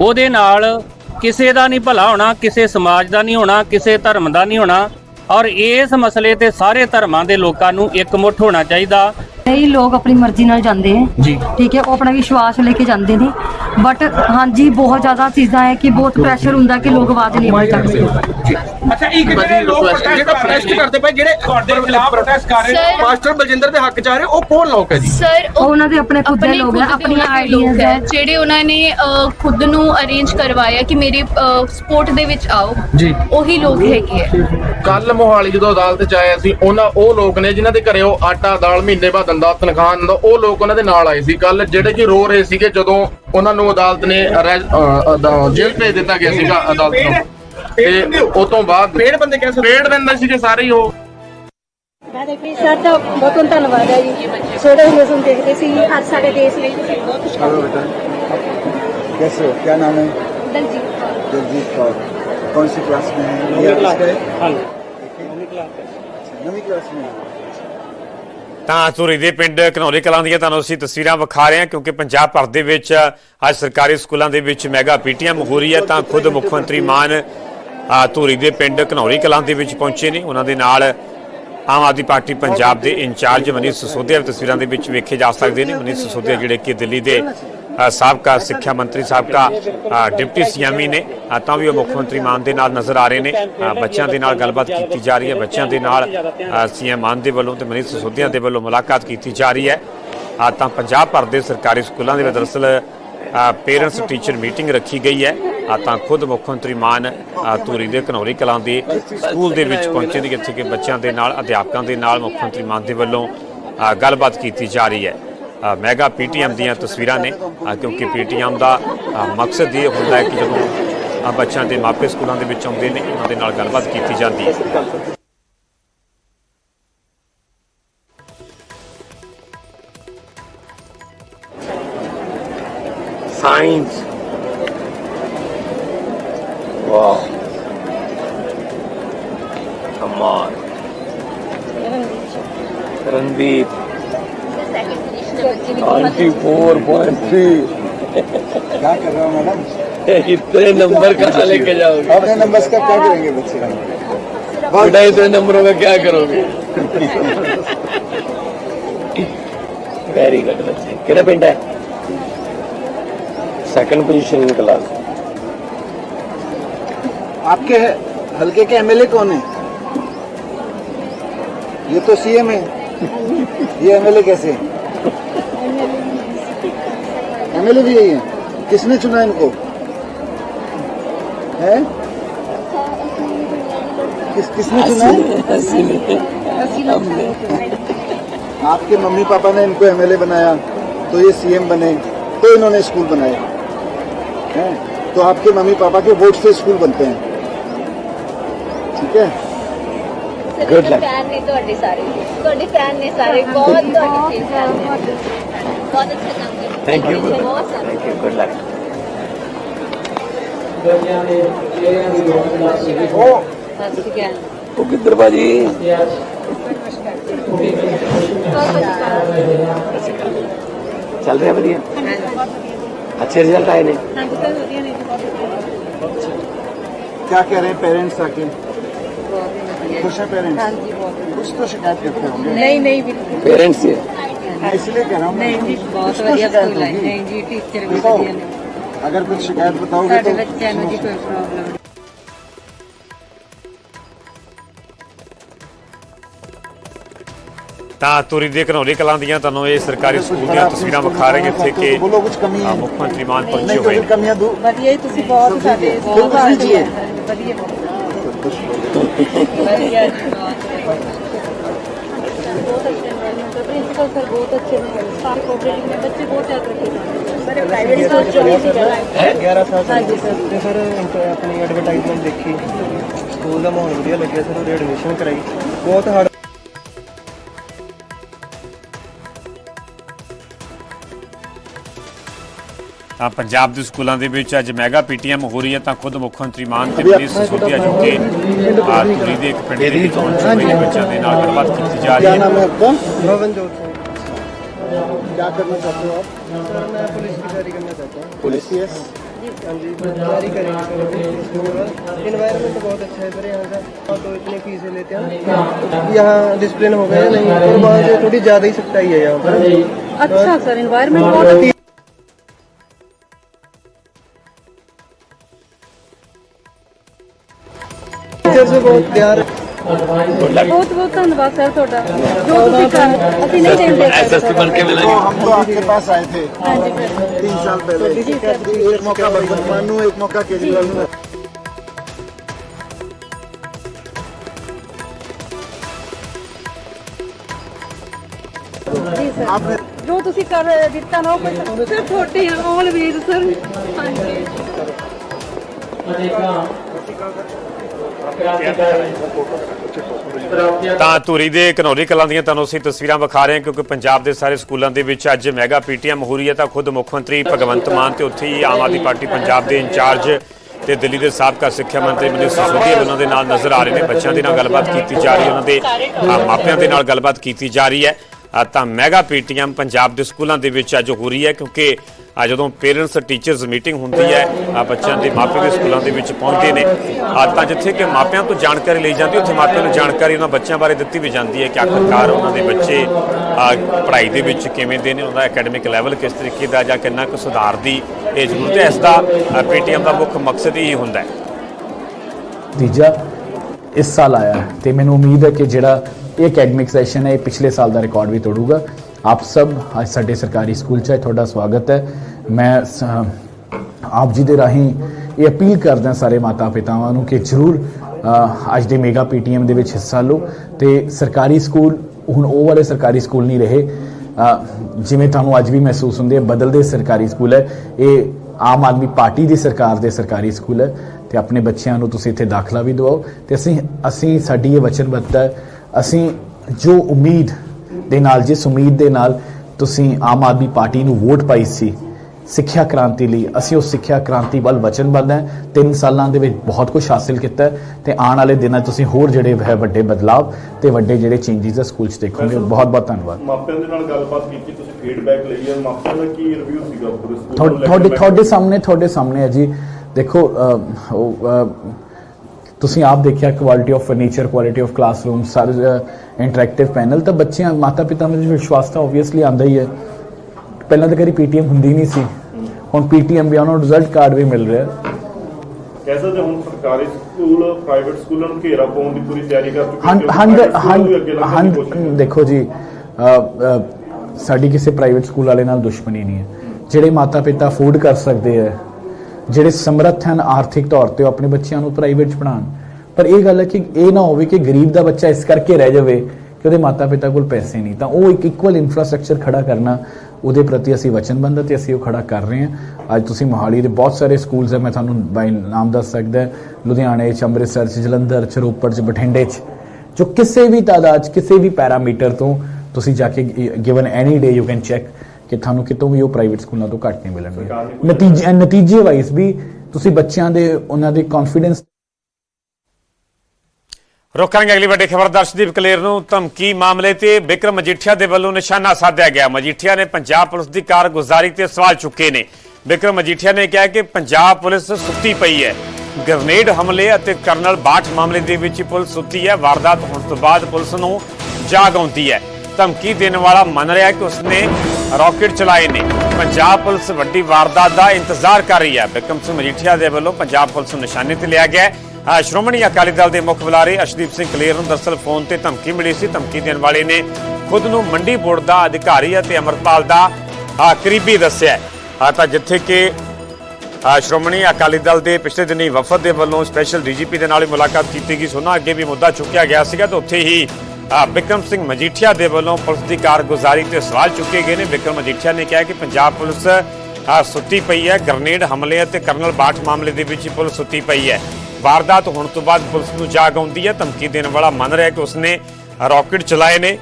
B: ਉਹਦੇ ਨਾਲ ਕਿਸੇ ਦਾ ਨਹੀਂ ਭਲਾ ਹੋਣਾ, ਕਿਸੇ ਸਮਾਜ ਦਾ ਨਹੀਂ ਹੋਣਾ, ਕਿਸੇ ਧਰਮ ਦਾ ਨਹੀਂ ਹੋਣਾ। ਔਰ ਇਸ ਮਸਲੇ ਤੇ ਸਾਰੇ ਧਰਮਾਂ ਦੇ ਲੋਕਾਂ ਨੂੰ ਇਕਮੁੱਠ ਹੋਣਾ ਚਾਹੀਦਾ।
C: ਕਈ ਲੋਕ ਆਪਣੀ ਮਰਜ਼ੀ ਨਾਲ ਜਾਂਦੇ ਹੈ
B: ਜੀ।
C: ਠੀਕ ਹੈ ਉਹ ਆਪਣਾ ਵਿਸ਼ਵਾਸ ਲੈ ਕੇ ਜਾਂਦੇ ਨੇ। ਬਟ ਹਾਂਜੀ ਬਹੁਤ ਜ਼ਿਆਦਾ ਚੀਜ਼ਾਂ ਹੈ ਕਿ ਬਹੁਤ ਪ੍ਰੈਸ਼ਰ ਹੁੰਦਾ ਕਿ ਲੋਕ ਆਵਾਜ਼ ਨਹੀਂ ਕਰ ਸਕਦੇ
D: ਅੱਛਾ ਇੱਕ ਜਿਹੜੇ ਲੋਕ ਜਿਹੜਾ ਪ੍ਰੋਟੈਸਟ ਕਰਦੇ ਪਏ ਜਿਹੜੇ ਤੁਹਾਡੇ ਖਿਲਾਫ ਪ੍ਰੋਟੈਸਟ ਕਰ ਰਹੇ
E: Sir-
D: ਮਾਸਟਰ ਬਲਜਿੰਦਰ ਦੇ ਹੱਕ ਚ ਆ ਰਹੇ ਉਹ ਕੌਣ ਲੋਕ ਹੈ ਜੀ?
E: ਸਰ
C: ਉਹ ਉਹਨਾਂ ਦੇ ਆਪਣੇ ਖੁਦ ਦੇ ਲੋਕ ਹੈ ਆਪਣੀਆਂ ਆਈਡੀਆਜ਼ ਹੈ
E: ਜਿਹੜੇ ਉਹਨਾਂ ਨੇ ਖੁਦ ਨੂੰ ਅਰੇਂਜ ਕਰਵਾਇਆ ਕਿ ਮੇਰੇ ਸਪੋਰਟ ਦੇ ਵਿੱਚ ਆਓ।
D: ਜੀ।
E: ਉਹੀ ਲੋਕ ਹੈਗੇ ਆ
D: ਕੱਲ ਮੋਹਾਲੀ ਜਦੋਂ ਅਦਾਲਤ ਚ ਆਏ ਸੀ ਉਹਨਾਂ ਉਹ ਲੋਕ ਨੇ ਜਿਨ੍ਹਾਂ ਦੇ ਘਰੇ ਉਹ ਆਟਾ ਦਾਲ ਮਹੀਨੇ ਬਾਅਦ ਦਿੰਦਾ ਤਨਖਾਹ ਦਿੰਦਾ ਉਹ ਲੋਕ ਉਹਨਾਂ ਦੇ ਨਾਲ ਆਏ ਸੀ। ਕੱਲ ਜਿਹੜੇ ਕਿ ਰੋ ਰਹੇ ਸੀਗੇ ਜਦੋਂ ਉਹਨਾਂ ਨੂੰ ਅਦਾਲਤ ਨੇ ਜੇਲ੍ਹ ਭੇਜ ਦਿੱਤਾ ਗਿਆ ਸੀਗਾ ਅਦਾਲਤ ਨੂੰ। ਤੇ ਉਸ ਤੋਂ ਬਾਅਦ ਪੇੜ ਬੰਦੇ ਕਿਹਾ ਪੇੜ ਬੰਦੇ ਸੀਗੇ ਸਾਰੇ ਹੀ ਉਹ।
F: ਸਾਡੇ ਕ੍ਰਿਸ਼ਨ ਸਰ ਦਾ ਬਹੁਤ ਬਹੁਤ ਧੰਨਵਾਦ ਹੈ ਜੀ। ਛੋਟੇ ਹੁੰਦੇ ਸੁਣ ਦੇਖਦੇ ਸੀ ਅੱਜ ਸਾਡੇ ਦੇਸ਼ ਲਈ ਤੁਸੀਂ ਬਹੁਤ ਕੁਝ
G: ਕਰ ਰਹੇ ਹੋ ਕਿਸ ਹੋ? ਕੀ ਨਾਮ ਹੈ?
F: ਦਲਜੀਤ ਕੌਰ।
G: ਦਲਜੀਤ ਕੌਰ। ਕੌਣ ਸੀ ਕਲਾਸ ਮੇਂ ਹੈ ਨਵੀਂ ਕਲਾਸ ਹੈ ਹਾਂ। ਨਵੀਂ ਕਲਾਸ ਹੈ ਨਵੀਂ ਕਲਾਸ ਮੇਂ
A: ਤਾਂ ਧੂਰੀ ਦੇ ਪਿੰਡ ਘਨੌਰੀ ਕਲਾਂ ਦੀਆਂ ਤੁਹਾਨੂੰ ਅਸੀਂ ਤਸਵੀਰਾਂ ਵਿਖਾ ਰਹੇ ਹਾਂ, ਕਿਉਂਕਿ ਪੰਜਾਬ ਭਰ ਦੇ ਵਿੱਚ ਅੱਜ ਸਰਕਾਰੀ ਸਕੂਲਾਂ ਦੇ ਵਿੱਚ ਮੈਗਾ ਪੀਟੀਐਮ ਹੋ ਰਹੀ ਹੈ ਤਾਂ ਖੁਦ ਮੁੱਖ ਮੰਤਰੀ ਮਾਨ ਧੂਰੀ ਦੇ ਪਿੰਡ ਘਨੌਰੀ ਕਲਾਂ ਦੇ ਵਿੱਚ ਪਹੁੰਚੇ ਨੇ। ਉਹਨਾਂ ਦੇ ਨਾਲ ਆਮ ਆਦਮੀ ਪਾਰਟੀ ਪੰਜਾਬ ਦੇ ਇੰਚਾਰਜ ਮਨੀਸ਼ ਸਸੋਦੀਆ ਤਸਵੀਰਾਂ ਦੇ ਵਿੱਚ ਵੇਖੇ ਜਾ ਸਕਦੇ ਨੇ। ਮਨੀਸ਼ ਸਸੋਦੀਆ ਜਿਹੜੇ ਕਿ ਦਿੱਲੀ ਦੇ ਸਾਬਕਾ ਸਿੱਖਿਆ ਮੰਤਰੀ ਸਾਬਕਾ ਅ, ਡਿਪਟੀ ਸੀਐਮ ਹੀ ਨੇ ਤਾਂ ਵੀ ਉਹ ਮੁੱਖ ਮੰਤਰੀ ਮਾਨ ਦੇ ਨਾਲ ਨਜ਼ਰ ਆ ਰਹੇ ਨੇ। ਬੱਚਿਆਂ ਦੇ ਨਾਲ ਗੱਲਬਾਤ ਕੀਤੀ ਜਾ ਰਹੀ ਹੈ। ਬੱਚਿਆਂ ਦੇ ਨਾਲ ਸੀਐਮ ਮਾਨ ਦੇ ਵੱਲੋਂ ਤੇ ਮਨੀਸ਼ ਸਿਸੋਦੀਆ ਦੇ ਵੱਲੋਂ ਮੁਲਾਕਾਤ ਕੀਤੀ ਜਾ ਰਹੀ ਹੈ। ਤਾਂ ਪੰਜਾਬ ਭਰ ਦੇ ਸਰਕਾਰੀ ਸਕੂਲਾਂ ਦੇ ਵਿੱਚ ਦਰਅਸਲ ਪੇਰੈਂਟਸ ਟੀਚਰ ਮੀਟਿੰਗ ਰੱਖੀ ਗਈ ਹੈ। ਆ ਤਾਂ ਖੁਦ ਮੁੱਖ ਮੰਤਰੀ ਮਾਨ ਧੂਰੀ ਦੇ ਘਨੌਰੀ ਕਲਾਂ ਦੇ ਸਕੂਲ ਦੇ ਵਿੱਚ ਪਹੁੰਚੇ ਨੇ ਜਿੱਥੇ ਕਿ ਬੱਚਿਆਂ ਦੇ ਨਾਲ ਅਧਿਆਪਕਾਂ ਦੇ ਨਾਲ ਮੁੱਖ ਮੰਤਰੀ ਮਾਨ ਦੇ ਵੱਲੋਂ ਗੱਲਬਾਤ ਕੀਤੀ ਜਾ ਰਹੀ ਹੈ। ਮੈਗਾ ਪੀਟੀਐਮ ਦੀਆਂ ਤਸਵੀਰਾਂ ਨੇ। ਕਿਉਂਕਿ ਪੀਟੀਐਮ ਦਾ ਮਕਸਦ ਇਹ ਹੁੰਦਾ ਹੈ ਕਿ ਜਦੋਂ ਬੱਚਿਆਂ ਦੇ ਮਾਪੇ ਸਕੂਲਾਂ ਦੇ ਵਿੱਚ ਆਉਂਦੇ ਨੇ ਉਹਨਾਂ ਦੇ ਨਾਲ ਗੱਲਬਾਤ ਕੀਤੀ ਜਾਂਦੀ ਹੈ।
H: Science. Wow. Come on. Ranveer. 94.3
G: क्या कर रहे हो मैडम?
H: इतने नंबर कहाँ लेके जाओगे?
G: अपने नंबर्स का क्या करेंगे बच्चे?
H: बेटा इतने नंबरों का क्या करोगे? वेरी गुड बच्चे। कितना पिंड है? सेकंड पोजीशन इन क्लास
G: आपके हल्के के एमएलए कौन है? ये तो सीएम है ये एमएलए कैसे? एमएलए भी यही है किसने चुना इनको है किस किसने चुना है आपके मम्मी पापा ने इनको एमएलए बनाया तो ये सीएम बने तो इन्होंने स्कूल बनाए हैं तो आपके मम्मी पापा के वोट से स्कूल बनते हैं ठीक है
H: Good luck.
F: ਫੈਨ ਨੇ ਤੁਹਾਡੇ ਸਾਰੇ ਤੁਹਾਡੇ ਫੈਨ ਨੇ ਸਾਰੇ ਬਹੁਤ ਤੁਹਾਡੇ ਫੈਨ ਨੇ ਬਹੁਤ ਅੱਛਾ ਕੰਮ ਕਰਦੇ
H: Thank you.
F: ਬਹੁਤ ਸਾਰੇ
H: Thank you. Good luck. ਉਹ ਕਿੱਧਰ ਭਾਜੀ ਚੱਲ ਰਿਹਾ ਵਧੀਆ ਅੱਛੇ ਰਿਜ਼ਲਟ ਆਏ ਨੇ
G: क्या कह रहे हैं पेरेंट्स आके खुश है पेरेंट्स कुछ तो शिकायत करते होंगे
F: ਨਹੀਂ ਨਹੀਂ ਬਿਲਕੁਲ
H: ਪੇਰੈਂਟਸ ਹੀ
G: ਇਸ ਲਈ
A: ਕਹ ਰਹਾ ਹੂੰ ਨੇ। ਕਲਾਂ ਦੀਆਂ ਤੁਹਾਨੂੰ ਇਹ ਸਰਕਾਰੀ ਸਕੂਲ ਦੀਆਂ ਤਸਵੀਰਾਂ ਵਿਖਾ ਰਹੇ ਇੱਥੇ ਕਿ ਮੁੱਖ ਮੰਤਰੀ ਮਾਨ ਪਹੁੰਚੇ ਹੋਏ
F: प्रिंसिपल सर बहुत अच्छे हैं सारे कोऑपरेटिव में बच्चे बहुत ज्यादा मेरे प्राइवेट स्कूल चली थी जगह
I: 11 ਸਾਲ
F: हाँ जी सर
I: ਤੇ ਸਰ ਇੰਟ- ਆਪਣੀ ਐਡਵਰਟਾਈਜ਼ਮੈਂਟ ਦੇਖੀ ਸਕੂਲ ਦਾ ਮਾਹੌਲ ਵਧੀਆ ਲੱਗਿਆ ਸਰ ਉਹਦੀ ਐਡਮਿਸ਼ਨ ਕਰਾਈ ਬਹੁਤ ਹਾਰਡ
A: ਤਾਂ ਪੰਜਾਬ ਦੇ ਸਕੂਲਾਂ ਦੇ ਵਿੱਚ ਅੱਜ ਮੈਗਾ ਪੀਟੀਐਮ ਹੋ ਰਹੀ ਹੈ ਤਾਂ ਖੁਦ ਮੁੱਖ ਮੰਤਰੀ ਮਾਨ ਤੇ ਮਨੀਸ਼ ਸਿਸੋਦੀਆ ਜੋ ਕਿ ਆ ਧੂਰੀ ਦੇ ਇੱਕ ਪਿੰਡ ਦੇ ਵਿੱਚ ਪਹੁੰਚੇ ਹੋਏ ਨੇ ਬੱਚਿਆਂ ਦੇ ਨਾਲ ਗੱਲਬਾਤ ਕੀਤੀ ਜਾ ਰਹੀ
G: क्या
A: ਹੈ
G: नाम है आपका
I: भवनजोत सिंह
G: क्या करना चाहते हो आप
I: सर मैं पुलिस की तैयारी करना चाहता हूँ
G: पुलिस सीएस
I: हाँ जी तैयारी करेंगे सर इन्वायरमेंट बहुत अच्छा है सर यहाँ का और तो इतनी फीसें लेते हैं यहाँ डिसिप्लिन हो गया नहीं तो वहाँ से थोड़ी ज़्यादा ही सख्ताई है यहाँ पर
F: अच्छा सर एनवायरनमेंट बहुत
I: ਬਹੁਤ ਪਿਆਰ
F: ਬਹੁਤ ਬਹੁਤ ਧੰਨਵਾਦ ਸਰ ਤੁਹਾਡਾ ਜੋ ਤੁਸੀਂ ਕਰ ਅਸੀਂ ਨਹੀਂ ਦੇਂਦੇ
H: एसएसपी बन के मिला
G: तो हम तो आपके पास आए थे तीन साल पहले एक मौका भगवंत मान नू एक मौका केजरीवाल नू
F: ਜੀ ਸਰ
G: आपने
F: ਜੋ ਤੁਸੀਂ ਕਰ ਦਿੱਤਾ ਨਾ ਉਹ ਕੋਈ ਸਰ ਤੁਹਾਡੀ ਆਲਵੇਜ਼ ਸਰ ਹਾਂਜੀ
A: ਤਾਂ ਧੂਰੀ ਦੇ ਕਨੌਰੀ ਕਲਾਂ ਦੀਆਂ ਤੁਹਾਨੂੰ ਅਸੀਂ ਤਸਵੀਰਾਂ ਵਿਖਾ ਰਹੇ ਹਾਂ ਕਿਉਂਕਿ ਪੰਜਾਬ ਦੇ ਸਾਰੇ ਸਕੂਲਾਂ ਦੇ ਵਿੱਚ ਅੱਜ ਮੈਗਾ ਪੀਟੀਐਮ ਹੋ ਰਹੀ ਹੈ ਤਾਂ ਖੁਦ ਮੁੱਖ ਮੰਤਰੀ ਭਗਵੰਤ ਮਾਨ ਤੇ ਉੱਥੇ ਹੀ ਆਮ ਆਦਮੀ ਪਾਰਟੀ ਪੰਜਾਬ ਦੇ ਇੰਚਾਰਜ ਤੇ ਦਿੱਲੀ ਦੇ ਸਾਬਕਾ ਸਿੱਖਿਆ ਮੰਤਰੀ ਮਨੀਸ਼ ਸਿਸੋਦੀਆ ਉਹਨਾਂ ਦੇ ਨਾਲ ਨਜ਼ਰ ਆ ਰਹੇ ਨੇ। ਬੱਚਿਆਂ ਦੇ ਨਾਲ ਗੱਲਬਾਤ ਕੀਤੀ ਜਾ ਰਹੀ ਹੈ। ਉਹਨਾਂ ਦੇ ਮਾਪਿਆਂ ਦੇ ਨਾਲ ਗੱਲਬਾਤ ਕੀਤੀ ਜਾ ਰਹੀ ਹੈ। ਤਾਂ ਮੈਗਾ ਪੀਟੀਐਮ ਪੰਜਾਬ ਦੇ ਸਕੂਲਾਂ ਦੇ ਵਿੱਚ ਅੱਜ ਹੋ ਰਹੀ ਹੈ ਕਿਉਂਕਿ ਆ ਜਦੋਂ ਪੇਰੈਂਟਸ ਟੀਚਰਸ ਮੀਟਿੰਗ ਹੁੰਦੀ ਹੈ, ਆ ਬੱਚਿਆਂ ਦੇ ਮਾਪੇ ਵੀ ਸਕੂਲਾਂ ਦੇ ਵਿੱਚ ਪਹੁੰਚਦੇ ਨੇ ਆ ਤਾਂ ਜਿੱਥੇ ਕਿ ਮਾਪਿਆਂ ਤੋਂ ਜਾਣਕਾਰੀ ਲਈ ਜਾਂਦੀ, ਉੱਥੇ ਮਾਪਿਆਂ ਨੂੰ ਜਾਣਕਾਰੀ ਉਹਨਾਂ ਬੱਚਿਆਂ ਬਾਰੇ ਦਿੱਤੀ ਵੀ ਜਾਂਦੀ ਹੈ ਕਿ ਆਖਰਕਾਰ ਉਹਨਾਂ ਦੇ ਬੱਚੇ ਪੜ੍ਹਾਈ ਦੇ ਵਿੱਚ ਕਿਵੇਂ ਦੇ ਨੇ, ਉਹਨਾਂ ਦਾ ਅਕੈਡਮਿਕ ਲੈਵਲ ਕਿਸ ਤਰੀਕੇ ਦਾ ਜਾਂ ਕਿੰਨਾ ਕੁ ਸੁਧਾਰ ਦੀ ਇਹ ਜ਼ਰੂਰਤ ਹੈ, ਇਸ ਦਾ ਪੀਟੀਐਮ ਦਾ ਮੁੱਖ ਮਕਸਦ ਹੀ ਹੁੰਦਾ ਹੈ।
J: ਨਤੀਜਾ ਇਸ ਸਾਲ ਆਇਆ ਹੈ ਤੇ ਮੈਨੂੰ ਉਮੀਦ ਹੈ ਕਿ ਜਿਹੜਾ ਇਹ ਅਕੈਡਮਿਕ ਸੈਸ਼ਨ ਹੈ, ਇਹ ਪਿਛਲੇ ਸਾਲ ਦਾ ਰਿਕਾਰਡ ਵੀ ਤੋੜੂਗਾ। ਆਪ ਸਭ, ਅੱਜ ਸਾਡੇ ਸਰਕਾਰੀ ਸਕੂਲ 'ਚ ਤੁਹਾਡਾ ਸਵਾਗਤ ਹੈ। ਮੈਂ ਆਪ ਜੀ ਦੇ ਰਾਹੀਂ ਇਹ ਅਪੀਲ ਕਰਦਾ ਸਾਰੇ ਮਾਤਾ ਪਿਤਾਵਾਂ ਨੂੰ ਕਿ ਜ਼ਰੂਰ ਅੱਜ ਦੇ ਮੇਗਾ ਪੀਟੀਐਮ ਦੇ ਵਿੱਚ ਹਿੱਸਾ ਲਓ ਤੇ ਸਰਕਾਰੀ ਸਕੂਲ, ਹੁਣ ਉਹ ਵਾਲੇ ਸਰਕਾਰੀ ਸਕੂਲ ਨਹੀਂ ਰਹੇ। ਜਿਵੇਂ ਤੁਹਾਨੂੰ ਅੱਜ ਵੀ ਮਹਿਸੂਸ ਹੁੰਦੇ ਆ, ਬਦਲਦੇ ਸਰਕਾਰੀ ਸਕੂਲ ਹੈ। ਇਹ ਆਮ ਆਦਮੀ ਪਾਰਟੀ ਦੀ ਸਰਕਾਰ ਦੇ ਸਰਕਾਰੀ ਸਕੂਲ ਹੈ ਤੇ ਆਪਣੇ ਬੱਚਿਆਂ ਨੂੰ ਤੁਸੀਂ ਇੱਥੇ ਦਾਖਲਾ ਵੀ ਦਿਵਾਓ। ਤੇ ਅਸੀਂ ਅਸੀਂ, ਸਾਡੀ ਇਹ ਵਚਨਬੱਧਤਾ ਅਸੀਂ ਜੋ ਉਮੀਦ ਦੇ ਨਾਲ ਜਿਸ ਉਮੀਦ ਦੇ ਨਾਲ ਤੁਸੀਂ ਆਮ ਆਦਮੀ ਪਾਰਟੀ ਨੂੰ ਵੋਟ ਪਾਈ ਸੀ ਸਿੱਖਿਆ ਕ੍ਰਾਂਤੀ ਲਈ ਅਸੀਂ ਉਸ ਸਿੱਖਿਆ ਕ੍ਰਾਂਤੀ ਵੱਲ ਵਚਨਬੱਧ ਹਾਂ। ਤਿੰਨ ਸਾਲਾਂ ਦੇ ਵਿੱਚ ਬਹੁਤ ਕੁਝ ਹਾਸਿਲ ਕੀਤਾ ਤੇ ਆਉਣ ਵਾਲੇ ਦਿਨਾਂ ਤੁਸੀਂ ਹੋਰ ਜਿਹੜੇ ਹੈ ਵੱਡੇ ਬਦਲਾਵ ਤੇ ਵੱਡੇ ਜਿਹੜੇ ਚੇਂਜਸ ਸਕੂਲ 'ਚ ਦੇਖੋਗੇ। ਬਹੁਤ ਬਹੁਤ ਧੰਨਵਾਦ।
K: ਮਾਪਿਆਂ ਦੇ ਨਾਲ ਗੱਲਬਾਤ ਕੀਤੀ ਤੁਸੀਂ ਫੀਡਬੈਕ ਲਈ ਹੈ। ਮਾਪਿਆਂ ਦਾ ਕੀ ਰਿਵਿਊ ਸੀਗਾ ਪੂਰੇ ਸਕੂਲ
J: ਤੁਹਾਡੇ ਤੁਹਾਡੇ ਸਾਹਮਣੇ ਤੁਹਾਡੇ ਸਾਹਮਣੇ ਹੈ ਜੀ। ਦੇਖੋ ਤੁਸੀਂ ਆਪ ਦੇਖਿਆ quality of furniture quality of classroom ਸਾਰੇ ਇੰਟਰੈਕਟਿਵ ਪੈਨਲ ਤਾਂ ਬੱਚਿਆਂ ਮਾਤਾ ਪਿਤਾ ਵਿੱਚ ਵਿਸ਼ਵਾਸ ਤਾਂ ਆਬਵੀਅਸਲੀ ਆਂਦਾ ਹੀ ਹੈ। ਪਹਿਲਾਂ ਤਾਂ ਕਰੀ ਪੀਟੀਐਮ ਹੁੰਦੀ ਨਹੀਂ ਸੀ। ਹੁਣ ਪੀਟੀਐਮ ਵੀ ਉਹਨਾਂ ਰਿਜ਼ਲਟ ਕਾਰਡ ਵੀ ਮਿਲ ਰਿਹਾ।
K: ਕਹਿ ਸਕਦੇ ਹੁਣ ਸਰਕਾਰੀ ਸਕੂਲ ਪ੍ਰਾਈਵੇਟ ਸਕੂਲਾਂ ਨੂੰ ਘੇਰਾ ਪਾਉਣ ਦੀ ਪੂਰੀ ਤਿਆਰੀ ਕਰ ਚੁੱਕੇ ਕਰ ਰਹੇ।
J: ਦੇਖੋ ਜੀ ਸਾਡੀ ਕਿਸੇ ਪ੍ਰਾਈਵੇਟ ਸਕੂਲ ਵਾਲੇ ਨਾਲ ਦੁਸ਼ਮਣੀ ਨਹੀਂ ਹੈ। ਜਿਹੜੇ ਮਾਤਾ ਪਿਤਾ ਅਫੋਰਡ ਕਰ ਸਕਦੇ ਹੈ ਜਿਹੜੇ ਸਮਰੱਥ ਹਨ ਆਰਥਿਕ ਤੌਰ ਤੇ ਉਹ ਆਪਣੇ ਬੱਚਿਆਂ ਨੂੰ ਪ੍ਰਾਈਵੇਟ ਚ ਪੜਾਉਣ ਪਰ ਇਹ ਗੱਲ ਹੈ ਕਿ ਇਹ ਨਾ ਹੋਵੇ ਕਿ ਗਰੀਬ ਦਾ ਬੱਚਾ ਇਸ ਕਰਕੇ ਰਹਿ ਜਾਵੇ ਕਿ ਉਹਦੇ ਮਾਤਾ ਪਿਤਾ ਕੋਲ ਪੈਸੇ ਨਹੀਂ। ਤਾਂ ਉਹ ਇੱਕ ਇਕੁਅਲ ਇਨਫਰਾਸਟ੍ਰਕਚਰ ਖੜਾ ਕਰਨਾ, ਉਹਦੇ ਪ੍ਰਤੀ ਅਸੀਂ ਵਚਨਬੱਧ ਹਾਂ ਤੇ ਅਸੀਂ ਉਹ ਖੜਾ ਕਰ ਰਹੇ ਹਾਂ। ਅੱਜ ਤੁਸੀਂ ਮੋਹਾਲੀ ਦੇ ਬਹੁਤ ਸਾਰੇ ਸਕੂਲਸ ਹੈ ਮੈਂ ਤੁਹਾਨੂੰ ਬਾਈ ਨਾਮ ਦੱਸ ਸਕਦਾ ਲੁਧਿਆਣੇ ਚ, ਅੰਮ੍ਰਿਤਸਰ ਚ, ਜਲੰਧਰ ਚ, ਰੋਪੜ ਚ, ਬਠਿੰਡੇ ਚ, ਜੋ ਕਿਸੇ ਵੀ ਤਾਦਾਦ 'ਚ, ਕਿਸੇ ਵੀ ਪੈਰਾਮੀਟਰ ਤੋਂ ਤੁਸੀਂ ਜਾ ਕੇ given any day you can check ਕਿ ਤੁਹਾਨੂੰ ਕਿਤੋਂ ਵੀ ਉਹ ਪ੍ਰਾਈਵੇਟ ਸਕੂਲਾਂ ਤੋਂ ਘੱਟ ਨਹੀਂ ਮਿਲਣਗੇ। ਨਤੀਜੇ ਨਤੀਜੇ ਵਾਈਜ਼ ਵੀ ਤੁਸੀਂ ਬੱਚਿਆਂ ਦੇ ਉਹਨਾਂ ਦੇ ਕੌਨਫੀਡੈਂਸ
A: ਰੁਕ ਕਰਾਂਗੇ ਅਗਲੀ ਵੱਡੀ ਖਬਰ ਦਰਸ਼ਦੀਪ ਕਲੇਰ ਨੂੰ ਧਮਕੀ ਮਾਮਲੇ ਤੇ ਵਿਕਰਮ ਮਜੀਠੀਆ ਦੇ ਵੱਲੋਂ ਨਿਸ਼ਾਨਾ ਸਾਧਿਆ ਗਿਆ। ਮਜੀਠੀਆ ਨੇ ਪੰਜਾਬ ਪੁਲਿਸ ਦੀ ਕਾਰਗੁਜ਼ਾਰੀ ਤੇ ਸਵਾਲ ਚੁੱਕੇ ਨੇ। ਵਿਕਰਮ ਮਜੀਠੀਆ ਨੇ ਕਿਹਾ ਕਿ ਪੰਜਾਬ ਪੁਲਿਸ ਸੁੱਤੀ ਪਈ ਹੈ। ਗ੍ਰਨੇਡ ਹਮਲੇ ਅਤੇ ਕਰਨਲ ਬਾਠ ਮਾਮਲੇ ਦੇ ਵਿੱਚ ਪੁਲਿਸ ਸੁੱਤੀ ਹੈ। ਵਾਰਦਾਤ ਹੋਣ ਤੋਂ ਬਾਅਦ ਪੁਲਿਸ ਨੂੰ ਜਾਗ ਆਉਂਦੀ ਹੈ। ਧਮਕੀ ਦੇਣ ਵਾਲਾ ਮੰਨ ਰਿਹਾ ਕਿ ਉਸਨੇ ਰਾਕੇਟ ਚਲਾਏ ਨੇ। ਪੰਜਾਬ ਪੁਲਿਸ ਵੱਡੀ ਵਾਰਦਾਤ ਦਾ ਇੰਤਜ਼ਾਰ ਕਰ ਰਹੀ ਹੈ। ਬਿਕਰਮ ਸਿੰਘ ਮਜੀਠੀਆ ਦੇ ਵੱਲੋਂ ਪੰਜਾਬ ਪੁਲਿਸ ਨੂੰ ਨਿਸ਼ਾਨੇ ਤੇ ਲਿਆ ਗਿਆ ਸ਼੍ਰੋਮਣੀ ਅਕਾਲੀ ਦਲ ਦੇ ਮੁੱਖ ਬੁਲਾਰੇ ਅਸ਼ਦੀਪ ਸਿੰਘ ਕਲੇਰ ਨੂੰ ਦਰਸਲ ਫੋਨ ਤੇ ਧਮਕੀ ਮਿਲੀ ਸੀ। ਧਮਕੀ ਦੇਣ ਵਾਲੇ ਨੇ ਖੁਦ ਨੂੰ ਮੰਡੀ ਬੋਰਡ ਦਾ ਅਧਿਕਾਰੀ ਅਤੇ ਅਮਰਪਾਲ ਦਾ ਕਰੀਬੀ ਦੱਸਿਆ ਹੈ। ਤਾਂ ਜਿੱਥੇ ਕਿ ਸ਼੍ਰੋਮਣੀ ਅਕਾਲੀ ਦਲ ਦੇ ਪਿਛਲੇ ਦਿਨੀ ਵਫਦ ਦੇ ਵੱਲੋਂ ਸਪੈਸ਼ਲ ਡੀਜੀਪੀ ਦੇ ਨਾਲ ਵੀ ਮੁਲਾਕਾਤ ਕੀਤੀ ਗਈ ਸੋਨਾ ਅੱਗੇ ਵੀ ਮੁੱਦਾ ਚੁੱਕਿਆ ਗਿਆ ਸੀਗਾ ਤੇ ਉੱਥੇ ਹੀ ਅਹ ਬਿਕਰਮ ਸਿੰਘ ਮਜੀਠੀਆ ਦੇ ਵੱਲੋਂ ਪੁਲਿਸ ਦੀ ਕਾਰਗੁਜ਼ਾਰੀ ਤੇ ਸਵਾਲ ਚੁੱਕੇ ਗਏ ਨੇ। ਬਿਕਰਮ ਮਜੀਠੀਆ ਨੇ ਕਿਹਾ ਕਿ ਪੰਜਾਬ ਪੁਲਿਸ ਸੁੱਤੀ ਪਈ ਹੈ। ਗ੍ਰਨੇਡ ਹਮਲੇ ਅਤੇ ਕਰਨਲ ਬਾਠ ਮਾਮਲੇ ਦੇ ਵਿੱਚ ਪੁਲਿਸ ਸੁੱਤੀ ਪਈ ਹੈ। ਵਾਰਦਾਤ ਹੋਣ ਤੋਂ ਬਾਅਦ ਪੁਲਿਸ ਨੂੰ ਜਾਗ ਆਉਂਦੀ ਹੈ। ਧਮਕੀ ਦੇਣ ਵਾਲਾ ਮੰਨ ਰਿਹਾ ਕਿ ਉਸਨੇ ਰਾਕੇਟ ਚਲਾਏ ਨੇ।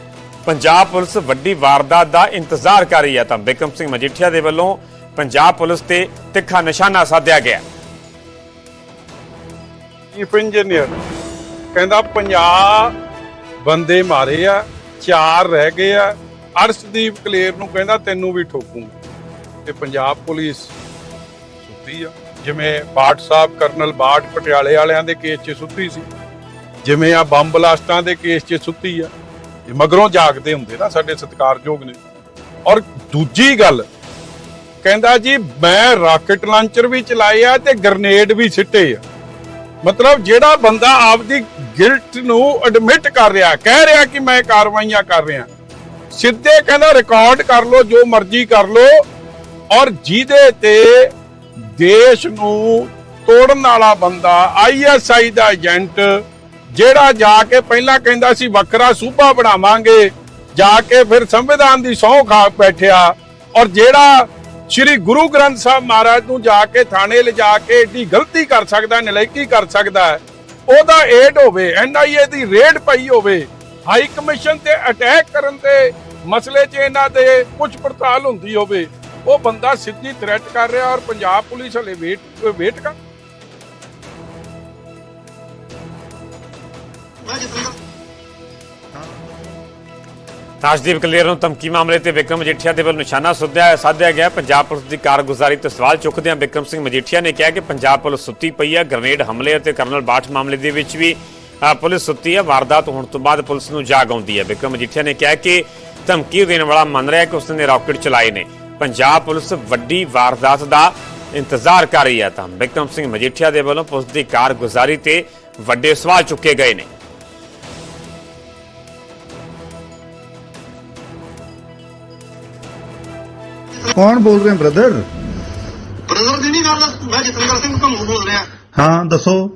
A: ਪੰਜਾਬ ਪੁਲਿਸ ਵੱਡੀ ਵਾਰਦਾਤ ਦਾ ਇੰਤਜ਼ਾਰ ਕਰ ਰਹੀ ਹੈ ਤਾਂ ਬਿਕਰਮ ਸਿੰਘ ਮਜੀਠੀਆ ਦੇ ਵੱਲੋਂ ਪੰਜਾਬ ਪੁਲਿਸ ਤੇ ਤਿੱਖਾ ਨਿਸ਼ਾਨਾ ਸਾਧਿਆ ਗਿਆ।
L: ਚੀਫ ਇੰਜੀਨੀਅਰ ਕਹਿੰਦਾ 50 ਬੰਦੇ ਮਾਰੇ ਆ, ਚਾਰ ਰਹਿ ਗਏ ਆ। ਅਰਸ਼ਦੀਪ ਕਲੇਰ ਨੂੰ ਕਹਿੰਦਾ, ਤੈਨੂੰ ਵੀ ਠੋਕੂਗਾ ਤੇ ਪੰਜਾਬ ਪੁਲਿਸ ਸੁੱਤੀ ਆ। ਜਿਵੇਂ ਬਾਟ ਸਾਹਿਬ ਕਰਨਲ ਬਾਟ ਪਟਿਆਲੇ ਵਾਲਿਆਂ ਦੇ ਕੇਸ 'ਚ ਸੁੱਤੀ ਸੀ, ਜਿਵੇਂ ਆ ਬੰਬ ਬਲਾਸਟਾਂ ਦੇ ਕੇਸ 'ਚ ਸੁੱਤੀ ਆ। ਮਗਰੋਂ ਜਾਗਦੇ ਹੁੰਦੇ ਨਾ ਸਾਡੇ ਸਤਿਕਾਰਯੋਗ ਨੇ। ਔਰ ਦੂਜੀ ਗੱਲ, ਕਹਿੰਦਾ ਜੀ, ਮੈਂ ਰਾਕਟ ਲਾਂਚਰ ਵੀ ਚਲਾਏ ਆ ਤੇ ਗ੍ਰਨੇਡ ਵੀ ਸਿੱਟੇ ਆ। ਮਤਲਬ ਜਿਹੜਾ ਬੰਦਾ ਆਪਦੀ ਗਿਲਟ ਨੂੰ ਐਡਮਿਟ ਕਰ ਰਿਹਾ, ਕਹਿ ਰਿਹਾ ਕਿ ਮੈਂ ਕਾਰਵਾਈਆਂ ਕਰ ਰਿਹਾ, ਸਿੱਧੇ ਕਹਿੰਦਾ ਰਿਕਾਰਡ ਕਰ ਲੋ ਜੋ ਮਰਜ਼ੀ ਕਰ ਲੋ ਔਰ ਜਿਹਦੇ ਤੇ ਦੇਸ਼ ਨੂੰ ਤੋੜਨ ਵਾਲਾ ਬੰਦਾ ਆਈਐਸਆਈ ਦਾ ਏਜੰਟ ਜਿਹੜਾ ਜਾ ਕੇ ਪਹਿਲਾਂ ਕਹਿੰਦਾ ਸੀ ਵੱਖਰਾ ਸੂਬਾ ਬਣਾਵਾਂਗੇ, ਜਾ ਕੇ ਫਿਰ ਸੰਵਿਧਾਨ ਦੀ ਸਹੁੰ ਖਾ ਬੈਠਿਆ, ਔਰ ਜਿਹੜਾ ਸ੍ਰੀ ਗੁਰੂ ਗ੍ਰੰਥ ਸਾਹਿਬ ਮਹਾਰਾਜ ਨੂੰ ਜਾ ਕੇ ਥਾਣੇ ਲਿਜਾ ਕੇ ਏਡੀ ਗਲਤੀ ਕਰ ਸਕਦਾ, ਨਲਾਇਕੀ ਕਰ ਸਕਦਾ ਉਹਦਾ ਏਡ ਹੋਵੇ ਐਨਆਈਏ ਦੀ ਰੇਡ ਪਈ ਹੋਵੇ ਹਾਈ ਕਮਿਸ਼ਨ ਤੇ ਅਟੈਕ ਕਰਨ ਤੇ ਮਸਲੇ 'ਚ ਇਹਨਾਂ ਦੇ ਪੁੱਛ ਪੜਤਾਲ ਹੁੰਦੀ ਹੋਵੇ, ਉਹ ਬੰਦਾ ਸਿੱਧੀ ਥ੍ਰੈਟ ਕਰ ਰਿਹਾ ਔਰ ਪੰਜਾਬ ਪੁਲਿਸ ਹਲੇ ਵੇਟ ਵੇਟ ਕਰ
A: ਰਾਜਦੀਪ ਕਲੀਅਰ ਨੂੰ ਧਮਕੀ ਮਾਮਲੇ ਤੇ ਵਿਕਰਮ ਮਜੀਠੀਆ ਦੇ ਵੱਲ ਨਿਸ਼ਾਨਾ ਸੁੱਧਿਆ ਸਾਧਿਆ ਗਿਆ। ਪੰਜਾਬ ਪੁਲਿਸ ਦੀ ਕਾਰਗੁਜ਼ਾਰੀ ਤੇ ਸਵਾਲ ਚੁੱਕਦਿਆਂ ਵਿਕਰਮ ਸਿੰਘ ਮਜੀਠੀਆ ਨੇ ਕਿਹਾ ਕਿ ਪੰਜਾਬ ਪੁਲਿਸ ਸੁੱਤੀ ਪਈ ਹੈ ਗ੍ਰਨੇਡ ਹਮਲੇ ਅਤੇ ਕਰਨਲ ਬਾਠ ਮਾਮਲੇ ਦੇ ਵਿੱਚ ਵੀ ਪੁਲਿਸ ਸੁੱਤੀ ਹੈ ਵਾਰਦਾਤ ਹੋਣ ਤੋਂ ਬਾਅਦ ਪੁਲਿਸ ਨੂੰ ਜਾਗ ਆਉਂਦੀ ਹੈ ਵਿਕਰਮ ਮਜੀਠੀਆ ਨੇ ਕਿਹਾ ਕਿ ਧਮਕੀ ਦੇਣ ਵਾਲਾ ਮੰਨ ਰਿਹਾ ਕਿ ਉਸਨੇ ਰਾਕਟ ਚਲਾਏ ਨੇ। ਪੰਜਾਬ ਪੁਲਿਸ ਵੱਡੀ ਵਾਰਦਾਤ ਦਾ ਇੰਤਜ਼ਾਰ ਕਰ ਰਹੀ ਹੈ ਤਾਂ ਵਿਕਰਮ ਸਿੰਘ ਮਜੀਠੀਆ ਦੇ ਵੱਲੋਂ ਪੁਲਿਸ ਦੀ ਕਾਰਗੁਜ਼ਾਰੀ ਤੇ ਵੱਡੇ ਸਵਾਲ ਚੁੱਕੇ ਗਏ ਨੇ।
G: ਕੌਣ ਬੋਲ ਰਹੇ ਬ੍ਰਦਰ
I: ਬ੍ਰਦਰ ਦੀ ਨਹੀਂ ਗੱਲ ਮੈਂ ਜਤਿੰਦਰ ਸਿੰਘ ਘੰਗੂ ਬੋਲ ਰਿਹਾ।
G: ਹਾਂ ਦੱਸੋ।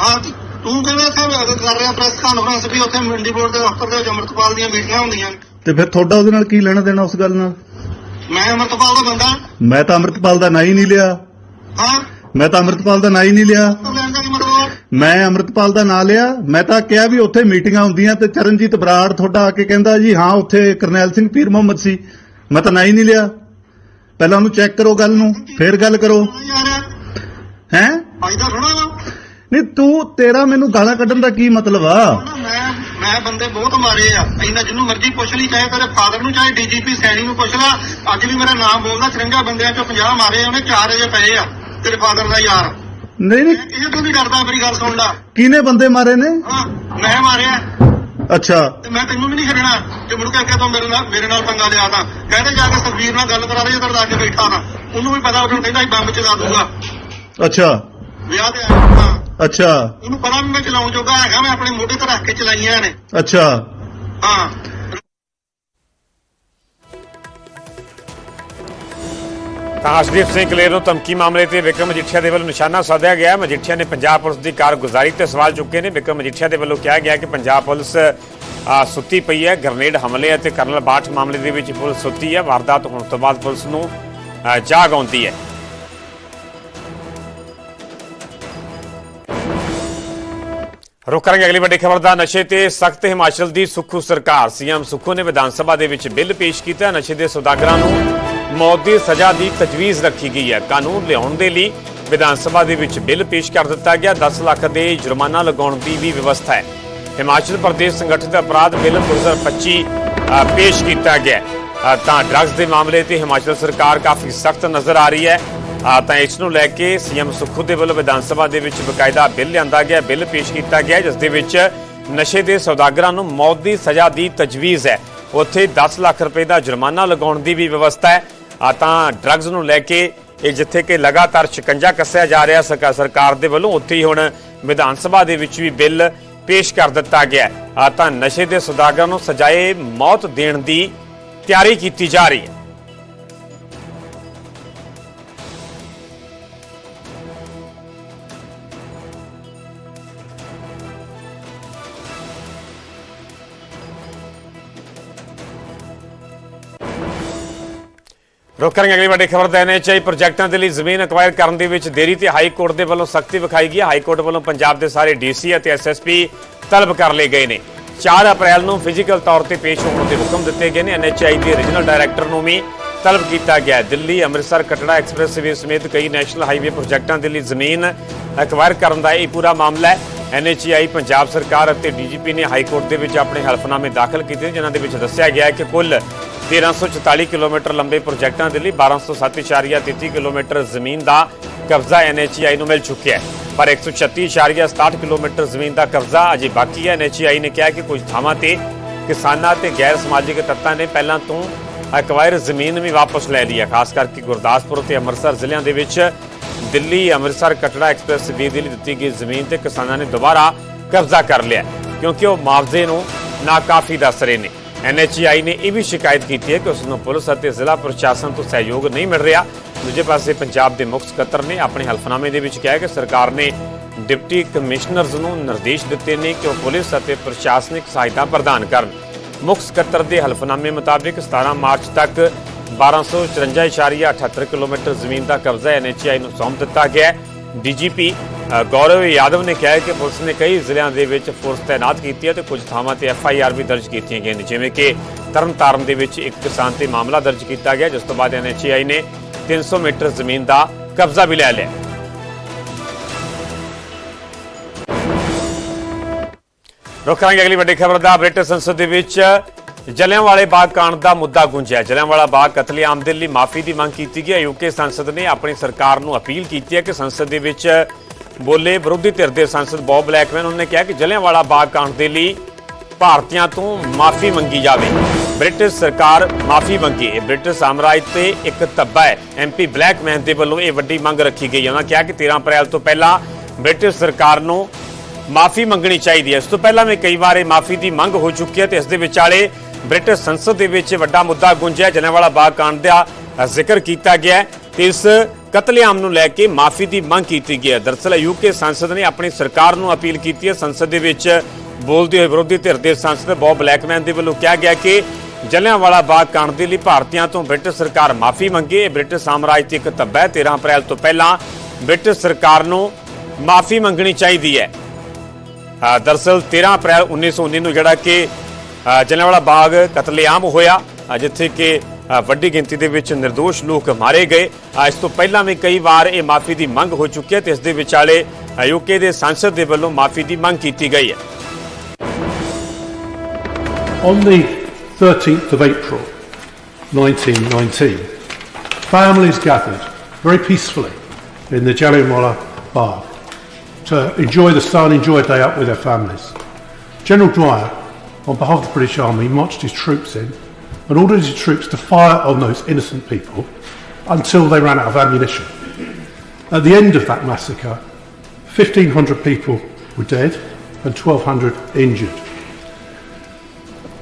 I: ਹਾਂ ਤੂੰ ਕਿਵੇਂ ਇੱਥੇ ਕਰ ਰਿਹਾ ਪ੍ਰੈਸ ਕਾਨਫਰੰਸ ਵੀ ਉੱਥੇ ਮੰਡੀ ਬੋਰਡ ਦੇ ਦਫ਼ਤਰ ਦੇ ਵਿੱਚ ਦੀਆਂ ਮੀਟਿੰਗਾਂ ਹੁੰਦੀਆਂ।
G: ਤੇ ਫਿਰ ਤੁਹਾਡਾ ਉਹਦੇ ਨਾਲ ਕੀ ਲੈਣਾ ਦੇਣਾ ਉਸ ਗੱਲ ਨਾਲ?
I: ਮੈਂ ਅਮਰਤਪਾਲ ਦਾ ਬੰਦਾ।
G: ਮੈਂ ਤਾਂ ਅਮਰਤਪਾਲ ਦਾ ਨਾਂ ਹੀ ਨਹੀਂ ਲਿਆ।
I: ਹਾਂ?
G: ਮੈਂ ਤਾਂ ਅਮਰਤਪਾਲ ਦਾ ਨਾਂ ਹੀ ਨਹੀਂ ਲਿਆ। ਮੈਂ ਅਮਰਤਪਾਲ ਦਾ ਨਾਂ ਲਿਆ। ਮੈਂ ਤਾਂ ਕਿਹਾ ਵੀ ਉੱਥੇ ਮੀਟਿੰਗਾਂ ਹੁੰਦੀਆਂ ਤੇ ਚਰਨਜੀਤ ਬਰਾੜ ਤੁਹਾਡਾ ਆ ਕੇ ਕਹਿੰਦਾ ਜੀ ਹਾਂ ਉੱਥੇ ਕਰਨੈਲ ਸਿੰਘ ਪੀਰ ਮੁਹੰਮਦ ਸੀ। ਮੈਂ ਤਾਂ ਨਾਂ ਹੀ ਨਹੀਂ ਲਿਆ। ਪਹਿਲਾਂ ਉਹਨੂੰ ਚੈੱਕ ਕਰੋ ਗੱਲ ਨੂੰ ਫੇਰ ਗੱਲ ਕਰੋ। ਹੈ?
I: ਫਾਇਦਾ ਥੋੜਾ ਵਾ।
G: ਨਹੀਂ ਤੂੰ ਤੇਰਾ ਮੈਨੂੰ ਗਾਲਾਂ ਕੱਢਣ ਦਾ ਕੀ ਮਤਲਬ ਆ?
I: ਮੈਂ ਮੈਂ ਬੰਦੇ ਬਹੁਤ ਮਾਰੇ ਆ। ਇੰਨਾ ਜਿਹਨੂੰ ਮਰਜ਼ੀ ਪੁੱਛ ਲਈ ਚਾਹੇ ਤੇਰੇ ਫਾਦਰ ਨੂੰ ਚਾਹੇ ਡੀਜੀਪੀ ਸੈਣੀ ਨੂੰ ਪੁੱਛ ਲੈ। ਅੱਜ ਵੀ ਮੇਰਾ ਨਾਮ ਬੋਲਦਾ ਚਰੰਗਾ ਬੰਦਿਆਂ ਚੋਂ 50 ਮਾਰੇ ਉਹਨੇ 4 ਵਜੇ ਪਏ ਆ ਤੇਰੇ ਫਾਦਰ ਦਾ ਯਾਰ।
G: ਨਹੀਂ ਨਹੀਂ।
I: ਇਹ ਤੋਂ ਨਹੀਂ ਡਰਦਾ ਮੇਰੀ ਗੱਲ ਸੁਣ ਲੈ
G: ਕਿਹਨੇ ਬੰਦੇ ਮਾਰੇ ਨੇ?
I: ਹਾਂ ਮੈਂ ਮਾਰਿਆ।
G: ਅੱਛਾ।
I: ਤੇ ਮੈਂ ਤੈਨੂੰ ਵੀ ਨਹੀਂ ਛੱਡਣਾ। ਤੇ ਮੁੜ ਕੇ ਤੋਂ ਮੇਰੇ ਨਾਲ ਮੇਰੇ ਨਾਲ ਪੰਗਾ ਲਿਆ ਤਾਂ। ਕਹਿੰਦੇ ਜਾ ਕੇ ਸੁਖਬੀਰ ਨਾਲ ਗੱਲ ਕਰਾ ਦੇ ਜਦੋਂ ਲਾ ਕੇ ਬੈਠਾ ਤਾਂ। ਉਹਨੂੰ ਵੀ ਪਤਾ ਉਹਨੂੰ ਕਹਿੰਦਾ ਬੰਬ ਚਲਾ ਦੂੰਗਾ।
G: ਅੱਛਾ।
I: ਵਿਆਹ ਤੇ ਆਇਆ ਤਾਂ।
G: ਅੱਛਾ।
I: ਉਹਨੂੰ ਪਤਾ ਵੀ ਮੈਂ ਚਲਾਉਣ ਜੋਗਾ ਹੈਗਾ ਮੈਂ ਆਪਣੇ ਮੋਢੇ ਤੇ ਰੱਖ ਕੇ ਚਲਾਈਆਂ ਨੇ।
G: ਅੱਛਾ।
I: ਹਾਂ।
A: ਤਾਂ ਅਸ਼ਦੀਪ ਸਿੰਘ ਕਲੇਰ ਨੂੰ ਧਮਕੀ ਮਾਮਲੇ ਤੇ ਵਿਕਰਮ ਮਜੀਠੀਆ ਦੇ ਵੱਲੋਂ ਨਿਸ਼ਾਨਾ ਸਾਧਿਆ ਗਿਆ ਮਜੀਠੀਆ ਨੇ ਪੰਜਾਬ ਪੁਲਿਸ ਦੀ ਕਾਰਗੁਜ਼ਾਰੀ ਤੇ ਸਵਾਲ ਚੁੱਕੇ ਨੇ। ਵਿਕਰਮ ਮਜੀਠੀਆ ਦੇ ਵੱਲੋਂ ਕਿਹਾ ਗਿਆ ਕਿ ਪੰਜਾਬ ਪੁਲਿਸ ਸੁੱਤੀ ਪਈ ਹੈ। ਗ੍ਰਨੇਡ ਹਮਲੇ ਅਤੇ ਕਰਨਲ ਬਾਠ ਮਾਮਲੇ ਦੇ ਵਿੱਚ ਪੁਲਿਸ ਸੁੱਤੀ ਹੈ। ਵਾਰਦਾਤ ਹੋਣ ਤੋਂ ਬਾਅਦ ਪੁਲਿਸ ਨੂੰ ਜਾਗ ਆਉਂਦੀ ਹੈ। ਰੁਕ ਕਰਾਂਗੇ ਅਗਲੀ ਵੱਡੀ ਖਬਰ ਦਾ। ਨਸ਼ੇ ਤੇ ਸਖਤ ਹਿਮਾਚਲ ਦੀ ਸੁੱਖੂ ਸਰਕਾਰ। ਸੀਐਮ ਸੁੱਖੂ ਨੇ ਵਿਧਾਨ ਸਭਾ ਦੇ ਵਿੱਚ ਬਿੱਲ ਪੇਸ਼ ਕੀਤਾ। ਨਸ਼ੇ ਦੇ ਸੌਦਾਗਰਾਂ ਨੂੰ ਮੌਤ ਦੀ ਸਜ਼ਾ ਦੀ ਤਜਵੀਜ਼ ਰੱਖੀ ਗਈ ਹੈ। ਕਾਨੂੰਨ ਲਿਆਉਣ ਦੇ ਲਈ ਵਿਧਾਨ ਸਭਾ ਦੇ ਵਿੱਚ ਬਿੱਲ ਪੇਸ਼ ਕਰ ਦਿੱਤਾ ਗਿਆ। 10 ਲੱਖ ਦੇ ਜੁਰਮਾਨਾ ਲਗਾਉਣ ਦੀ ਵੀ ਵਿਵਸਥਾ ਹੈ। ਹਿਮਾਚਲ ਪ੍ਰਦੇਸ਼ ਸੰਗਠਿਤ ਅਪਰਾਧ ਬਿੱਲ 2025 ਅ, ਪੇਸ਼ ਕੀਤਾ ਗਿਆ ਤਾਂ ਡਰੱਗਸ ਦੇ ਮਾਮਲੇ ਤੇ ਹਿਮਾਚਲ ਸਰਕਾਰ ਕਾਫੀ ਸਖਤ ਨਜ਼ਰ ਆ ਰਹੀ ਹੈ। ਤਾਂ ਇਸ ਨੂੰ ਲੈ ਕੇ ਸੀਐਮ ਸੁਖੂ ਦੇ ਵੱਲੋਂ ਵਿਧਾਨ ਸਭਾ ਦੇ ਵਿੱਚ ਬਕਾਇਦਾ ਬਿੱਲ ਲਿਆਂਦਾ ਗਿਆ। ਬਿੱਲ ਪੇਸ਼ ਕੀਤਾ ਗਿਆ ਜਿਸ ਦੇ ਵਿੱਚ ਨਸ਼ੇ ਦੇ ਸੌਦਾਗਰਾਂ ਨੂੰ ਮੌਤ ਦੀ ਸਜ਼ਾ ਦੀ ਤਜਵੀਜ਼ ਹੈ। ਉੱਥੇ 10 ਲੱਖ ਰੁਪਏ ਦਾ ਜੁਰਮਾਨਾ ਲਗਾਉਣ ਦੀ ਵੀ ਵਿਵਸਥਾ ਹੈ। ਆ ਤਾਂ ਡਰੱਗਸ ਨੂੰ ਲੈ ਕੇ ਇਹ ਜਿੱਥੇ ਕਿ ਲਗਾਤਾਰ ਸ਼ਿਕੰਜਾ ਕੱਸਿਆ ਜਾ ਰਿਹਾ ਸਰਕਾ- ਸਰਕਾਰ ਦੇ ਵੱਲੋਂ, ਉੱਥੇ ਹੀ ਹੁਣ ਵਿਧਾਨ ਸਭਾ ਦੇ ਵਿੱਚ ਵੀ ਬਿੱਲ ਪੇਸ਼ ਕਰ ਦਿੱਤਾ ਗਿਆ ਹੈ। ਆ ਤਾਂ ਨਸ਼ੇ ਦੇ ਸੁਦਾਗਰਾਂ ਨੂੰ ਸਜ਼ਾਏ ਮੌਤ ਦੇਣ ਦੀ ਤਿਆਰੀ ਕੀਤੀ ਜਾ ਰਹੀ ਹੈ। ਰੁਕ ਕਰਾਂਗੇ ਅਗਲੀ ਵੱਡੀ ਖਬਰ ਦਾ ਐਨਐਚਆਈ ਪ੍ਰੋਜੈਕਟਾਂ ਦੇ ਲਈ ਜ਼ਮੀਨ ਅਕਵਾਇਰ ਕਰਨ ਦੇ ਵਿੱਚ ਦੇਰੀ ਤੇ ਹਾਈ ਕੋਰਟ ਦੇ ਵੱਲੋਂ ਸਖਤੀ ਵਿਖਾਈ ਗਈ ਹੈ। ਹਾਈ ਕੋਰਟ ਵੱਲੋਂ ਪੰਜਾਬ ਦੇ ਸਾਰੇ ਡੀਸੀ ਅਤੇ ਐਸਐਸਪੀ ਤਲਬ ਕਰ ਲਏ ਗਏ ਨੇ। 4 ਅਪ੍ਰੈਲ ਨੂੰ ਫਿਜ਼ੀਕਲ ਤੌਰ ਤੇ ਪੇਸ਼ ਹੋਣ ਦੇ ਹੁਕਮ ਦਿੱਤੇ ਗਏ ਨੇ। ਐਨਐਚਆਈ ਦੇ ਰੀਜਨਲ ਡਾਇਰੈਕਟਰ ਨੂੰ ਵੀ ਤਲਬ ਕੀਤਾ ਗਿਆ ਹੈ। ਦਿੱਲੀ, ਅੰਮ੍ਰਿਤਸਰ, ਕਟੜਾ ਐਕਸਪ੍ਰੈਸਵੇ ਸਮੇਤ ਕਈ ਨੈਸ਼ਨਲ ਹਾਈਵੇ ਪ੍ਰੋਜੈਕਟਾਂ ਦੇ ਲਈ ਜ਼ਮੀਨ ਅਕਵਾਇਰ ਕਰਨ ਦਾ ਇਹ ਪੂਰਾ ਮਾਮਲਾ ਹੈ। ਐਨਐਚਆਈ ਪੰਜਾਬ ਸਰਕਾਰ ਅਤੇ ਡੀਜੀਪੀ ਨੇ ਹਾਈ ਕੋਰਟ ਦੇ ਵਿੱਚ ਆਪਣੇ ਹਲਫਨਾਮੇ ਦਾਖਲ ਕੀਤੇ ਜਿਨ੍ਹਾਂ ਦੇ ਵਿੱਚ ਦੱਸਿਆ ਗਿਆ ਹੈ ਕਿ ਕੁੱਲ 1344 ਕਿਲੋਮੀਟਰ ਲੰਬੇ ਪ੍ਰੋਜੈਕਟਾਂ ਦੇ ਲਈ 1207.33 ਕਿਲੋਮੀਟਰ ਜ਼ਮੀਨ ਦਾ ਕਬਜ਼ਾ ਐਨਐਚਆਈ ਨੂੰ ਮਿਲ ਚੁੱਕਿਆ ਹੈ। ਪਰ 136.67 ਕਿਲੋਮੀਟਰ ਜ਼ਮੀਨ ਦਾ ਕਬਜ਼ਾ ਅਜੇ ਬਾਕੀ ਹੈ। ਐਨਐਚਆਈ ਨੇ ਕਿਹਾ ਕਿ ਕੁਝ ਥਾਵਾਂ ਤੇ ਕਿਸਾਨਾਂ ਤੇ ਗੈਰ ਸਮਾਜਿਕ ਤੱਤਾਂ ਨੇ ਪਹਿਲਾਂ ਤੋਂ ਅਕਵਾਇਰ ਜ਼ਮੀਨ ਵੀ ਵਾਪਸ ਲੈ ਲਈ ਹੈ। ਖਾਸ ਕਰਕੇ ਗੁਰਦਾਸਪੁਰ ਤੇ ਅੰਮ੍ਰਿਤਸਰ ਜ਼ਿਲ੍ਹਿਆਂ ਦੇ ਵਿੱਚ ਦਿੱਲੀ, ਅੰਮ੍ਰਿਤਸਰ, ਕਟੜਾ ਐਕਸਪ੍ਰੈਸ ਵੇ ਦੇ ਲਈ ਦਿੱਤੀ ਗਈ ਜ਼ਮੀਨ ਤੇ ਕਿਸਾਨਾਂ ਨੇ ਦੁਬਾਰਾ ਕਬਜ਼ਾ ਕਰ ਲਿਆ ਕਿਉਂਕਿ ਉਹ ਮੁਆਵਜ਼ੇ ਨੂੰ ਨਾਕਾਫੀ ਦੱਸ ਰਹੇ ਨੇ। ਐਨਐਚਆਈ ਨੇ ਇਹ ਵੀ ਸ਼ਿਕਾਇਤ ਕੀਤੀ ਹੈ ਕਿ ਉਸ ਨੂੰ ਪੁਲਿਸ ਅਤੇ ਜ਼ਿਲ੍ਹਾ ਪ੍ਰਸ਼ਾਸਨ ਤੋਂ ਸਹਿਯੋਗ ਨਹੀਂ ਮਿਲ ਰਿਹਾ। ਦੂਜੇ ਪਾਸੇ ਪੰਜਾਬ ਦੇ ਮੁੱਖ ਸਕੱਤਰ ਨੇ ਆਪਣੇ ਹਲਫਨਾਮੇ ਦੇ ਵਿੱਚ ਕਿਹਾ ਕਿ ਸਰਕਾਰ ਨੇ ਡਿਪਟੀ ਕਮਿਸ਼ਨਰਜ਼ ਨੂੰ ਨਿਰਦੇਸ਼ ਦਿੱਤੇ ਨੇ ਕਿ ਉਹ ਪੁਲਿਸ ਅਤੇ ਪ੍ਰਸ਼ਾਸਨਿਕ ਸਹਾਇਤਾ ਪ੍ਰਦਾਨ ਕਰਨ। ਮੁੱਖ ਸਕੱਤਰ ਦੇ ਹਲਫਨਾਮੇ ਮੁਤਾਬਿਕ 17 ਮਾਰਚ ਤੱਕ 1254.78 ਕਿਲੋਮੀਟਰ ਜ਼ਮੀਨ ਦਾ ਕਬਜ਼ਾ ਐਨਐਚਆਈ ਨੂੰ ਸੌਂਪ ਦਿੱਤਾ ਗਿਆ ਹੈ। ਡੀਜੀਪੀ ਗੌਰਵ ਯਾਦਵ ਨੇ ਕਿਹਾ ਕਿ ਪੁਲਿਸ ਨੇ ਕਈ ਜ਼ਿਲ੍ਹਿਆਂ ਦੇ ਵਿੱਚ ਫੋਰਸ ਤਾਇਨਾਤ ਕੀਤੀ ਹੈ ਤੇ ਕੁਝ ਥਾਵਾਂ ਤੇ ਐਫਆਈਆਰ ਵੀ ਦਰਜ ਕੀਤੀਆਂ ਗਈਆਂ ਨੇ। ਜਿਵੇਂ ਕਿ ਤਰਨਤਾਰਨ ਦੇ ਵਿੱਚ ਇੱਕ ਕਿਸਾਨ ਤੇ ਮਾਮਲਾ ਦਰਜ ਕੀਤਾ ਗਿਆ, ਜਿਸ ਤੋਂ ਬਾਅਦ ਐਨਐਚਆਈ ਨੇ 300 ਮੀਟਰ ਜ਼ਮੀਨ ਦਾ ਕਬਜ਼ਾ ਵੀ ਲੈ ਲਿਆ। ਰੁਕ ਅਗਲੀ ਵੱਡੀ ਖਬਰ ਦਾ। ਬ੍ਰਿਟਿਸ਼ ਸੰਸਦ ਦੇ ਵਿੱਚ ਜਲਿਆਂਵਾਲੇ ਬਾਗ ਕਾਂਡ ਦਾ ਮੁੱਦਾ ਗੁੰਜਿਆ। ਜਲਿਆਂਵਾਲਾ ਬਾਗ ਕਤਲੇਆਮ ਦੇ ਲਈ ਮਾਫੀ ਦੀ ਮੰਗ ਕੀਤੀ ਗਈ ਹੈ। ਯੂਕੇ ਸੰਸਦ ਨੇ ਆਪਣੀ ਸਰਕਾਰ ਨੂੰ ਅਪੀਲ ਕੀਤੀ ਹੈ ਕਿ ਸੰਸਦ ਦੇ ਵਿੱਚ ਬੋਲੇ ਵਿਰੋਧੀ ਧਿਰ ਦੇ ਸੰਸਦ ਬੌਬ ਬਲੈਕਮੈਨ, ਉਹਨਾਂ ਨੇ ਕਿਹਾ ਕਿ ਜਲਿਆਂਵਾਲਾ ਬਾਗ ਕਾਂਡ ਦੇ ਲਈ ਭਾਰਤੀਆਂ ਤੋਂ ਮਾਫੀ ਮੰਗੀ ਜਾਵੇ। ਬ੍ਰਿਟਿਸ਼ ਸਰਕਾਰ ਮਾਫੀ ਮੰਗੇ। ਇਹ ਬ੍ਰਿਟਿਸ਼ ਸਾਮਰਾਜ ਤੇ ਇੱਕ ਧੱਬਾ ਹੈ। ਐਮਪੀ ਬਲੈਕਮੈਨ ਦੇ ਵੱਲੋਂ ਇਹ ਵੱਡੀ ਮੰਗ ਰੱਖੀ ਗਈ ਉਹਨਾਂ ਕਿਹਾ ਕਿ 13 ਅਪ੍ਰੈਲ ਤੋਂ ਪਹਿਲਾਂ ਬ੍ਰਿਟਿਸ਼ ਸਰਕਾਰ ਨੂੰ ਮਾਫੀ ਮੰਗਣੀ ਚਾਹੀਦੀ ਹੈ। ਇਸ ਤੋਂ ਪਹਿਲਾਂ ਵੀ ਕਈ ਵਾਰ ਇਹ ਮਾਫੀ ਦੀ ਮੰਗ ਹੋ ਚੁੱਕੀ ਹੈ ਤੇ ਇਸ ਦੇ ਵਿਚਾਲੇ ਬ੍ਰਿਟਿਸ਼ ਸੰਸਦ ਦੇ ਵਿੱਚ ਵੱਡਾ ਮੁੱਦਾ ਗੁੰਜਿਆ। ਜਲਿਆਂਵਾਲਾ ਬਾਗ ਕਾਂਡ ਦਾ ਜ਼ਿਕਰ ਕੀਤਾ ਗਿਆ ਤੇ ਇਸ ਕਤਲੇਆਮ ਨੂੰ ਲੈ ਕੇ ਮਾਫੀ ਦੀ ਮੰਗ ਕੀਤੀ ਗਈ ਹੈ। ਦਰਅਸਲ ਯੂਕੇ ਸੰਸਦ ਨੇ ਆਪਣੀ ਸਰਕਾਰ ਨੂੰ ਅਪੀਲ ਕੀਤੀ ਹੈ। ਸੰਸਦ ਦੇ ਵਿੱਚ ਬੋਲਦੇ ਹੋਏ ਵਿਰੋਧੀ ਧਿਰ ਦੇ ਸੰਸਦ ਬੌਬ ਬਲੈਕਮੈਨ ਦੇ ਵੱਲੋਂ ਕਿਹਾ ਗਿਆ ਕਿ ਜਲਿਆਂਵਾਲਾ ਬਾਗ ਕਾਂਡ ਦੇ ਲਈ ਭਾਰਤੀਆਂ ਤੋਂ ਬ੍ਰਿਟਿਸ਼ ਸਰਕਾਰ ਮਾਫੀ ਮੰਗੇ। ਇਹ ਬ੍ਰਿਟਿਸ਼ ਸਾਮਰਾਜ ਤੇ ਇੱਕ ਧੱਬਾ ਹੈ। 13 ਅਪ੍ਰੈਲ ਤੋਂ ਪਹਿਲਾਂ ਬ੍ਰਿਟਿਸ਼ ਸਰਕਾਰ ਨੂੰ ਮਾਫੀ ਮੰਗਣੀ ਚਾਹੀਦੀ ਹੈ। ਅ, ਦਰਅਸਲ 13 ਅਪ੍ਰੈਲ 1919 ਨੂੰ ਜਿਹੜਾ ਕਿ ਅ, ਜਲਿਆਂਵਾਲਾ ਬਾਗ ਕਤਲੇਆਮ ਹੋਇਆ ਜਿੱਥੇ ਕਿ ਵੱਡੀ ਗਿਣਤੀ ਦੇ ਵਿੱਚ ਨਿਰਦੋਸ਼ ਲੋਕ ਮਾਰੇ ਗਏ ਅ, ਇਸ ਤੋਂ ਪਹਿਲਾਂ ਵੀ ਕਈ ਵਾਰ ਇਹ ਮਾਫੀ ਦੀ ਮੰਗ ਹੋ ਚੁੱਕੀ ਹੈ ਤੇ ਇਸ ਦੇ ਵਿਚਾਲੇ ਯੂਕੇ ਦੇ ਸੰਸਦ ਦੇ ਵੱਲੋਂ ਮਾਫੀ ਦੀ ਮੰਗ ਕੀਤੀ ਗਈ ਹੈ
M: On the 13th of April 1919, families gathered very peacefully in the Jallianwala Bagh to enjoy the sun, enjoy a day out with their families. General Dwyer, on behalf of the British Army, marched his troops in and ordered his troops to fire on those innocent people until they ran out of ammunition. At the end of that massacre, 1,500 people were dead and 1,200 injured.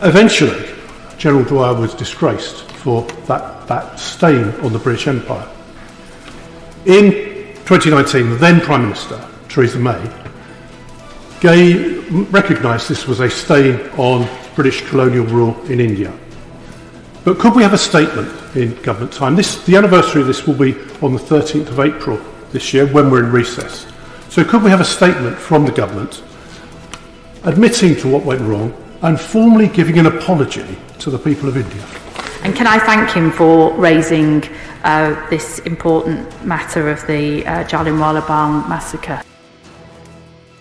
M: Eventually, General Dwyer was disgraced for that, that stain on the British Empire. In 2019, the then Prime Minister, Theresa May, recognised this was a stain on British colonial rule in India. But could we have a statement in government time? This, the anniversary of this will be on the 13th of April this year when we're in recess. So could we have a statement from the government admitting to what went wrong and formally giving an apology to the people of India?
N: And can I thank him for raising uh, this important matter of the uh, Jallianwala Bagh massacre?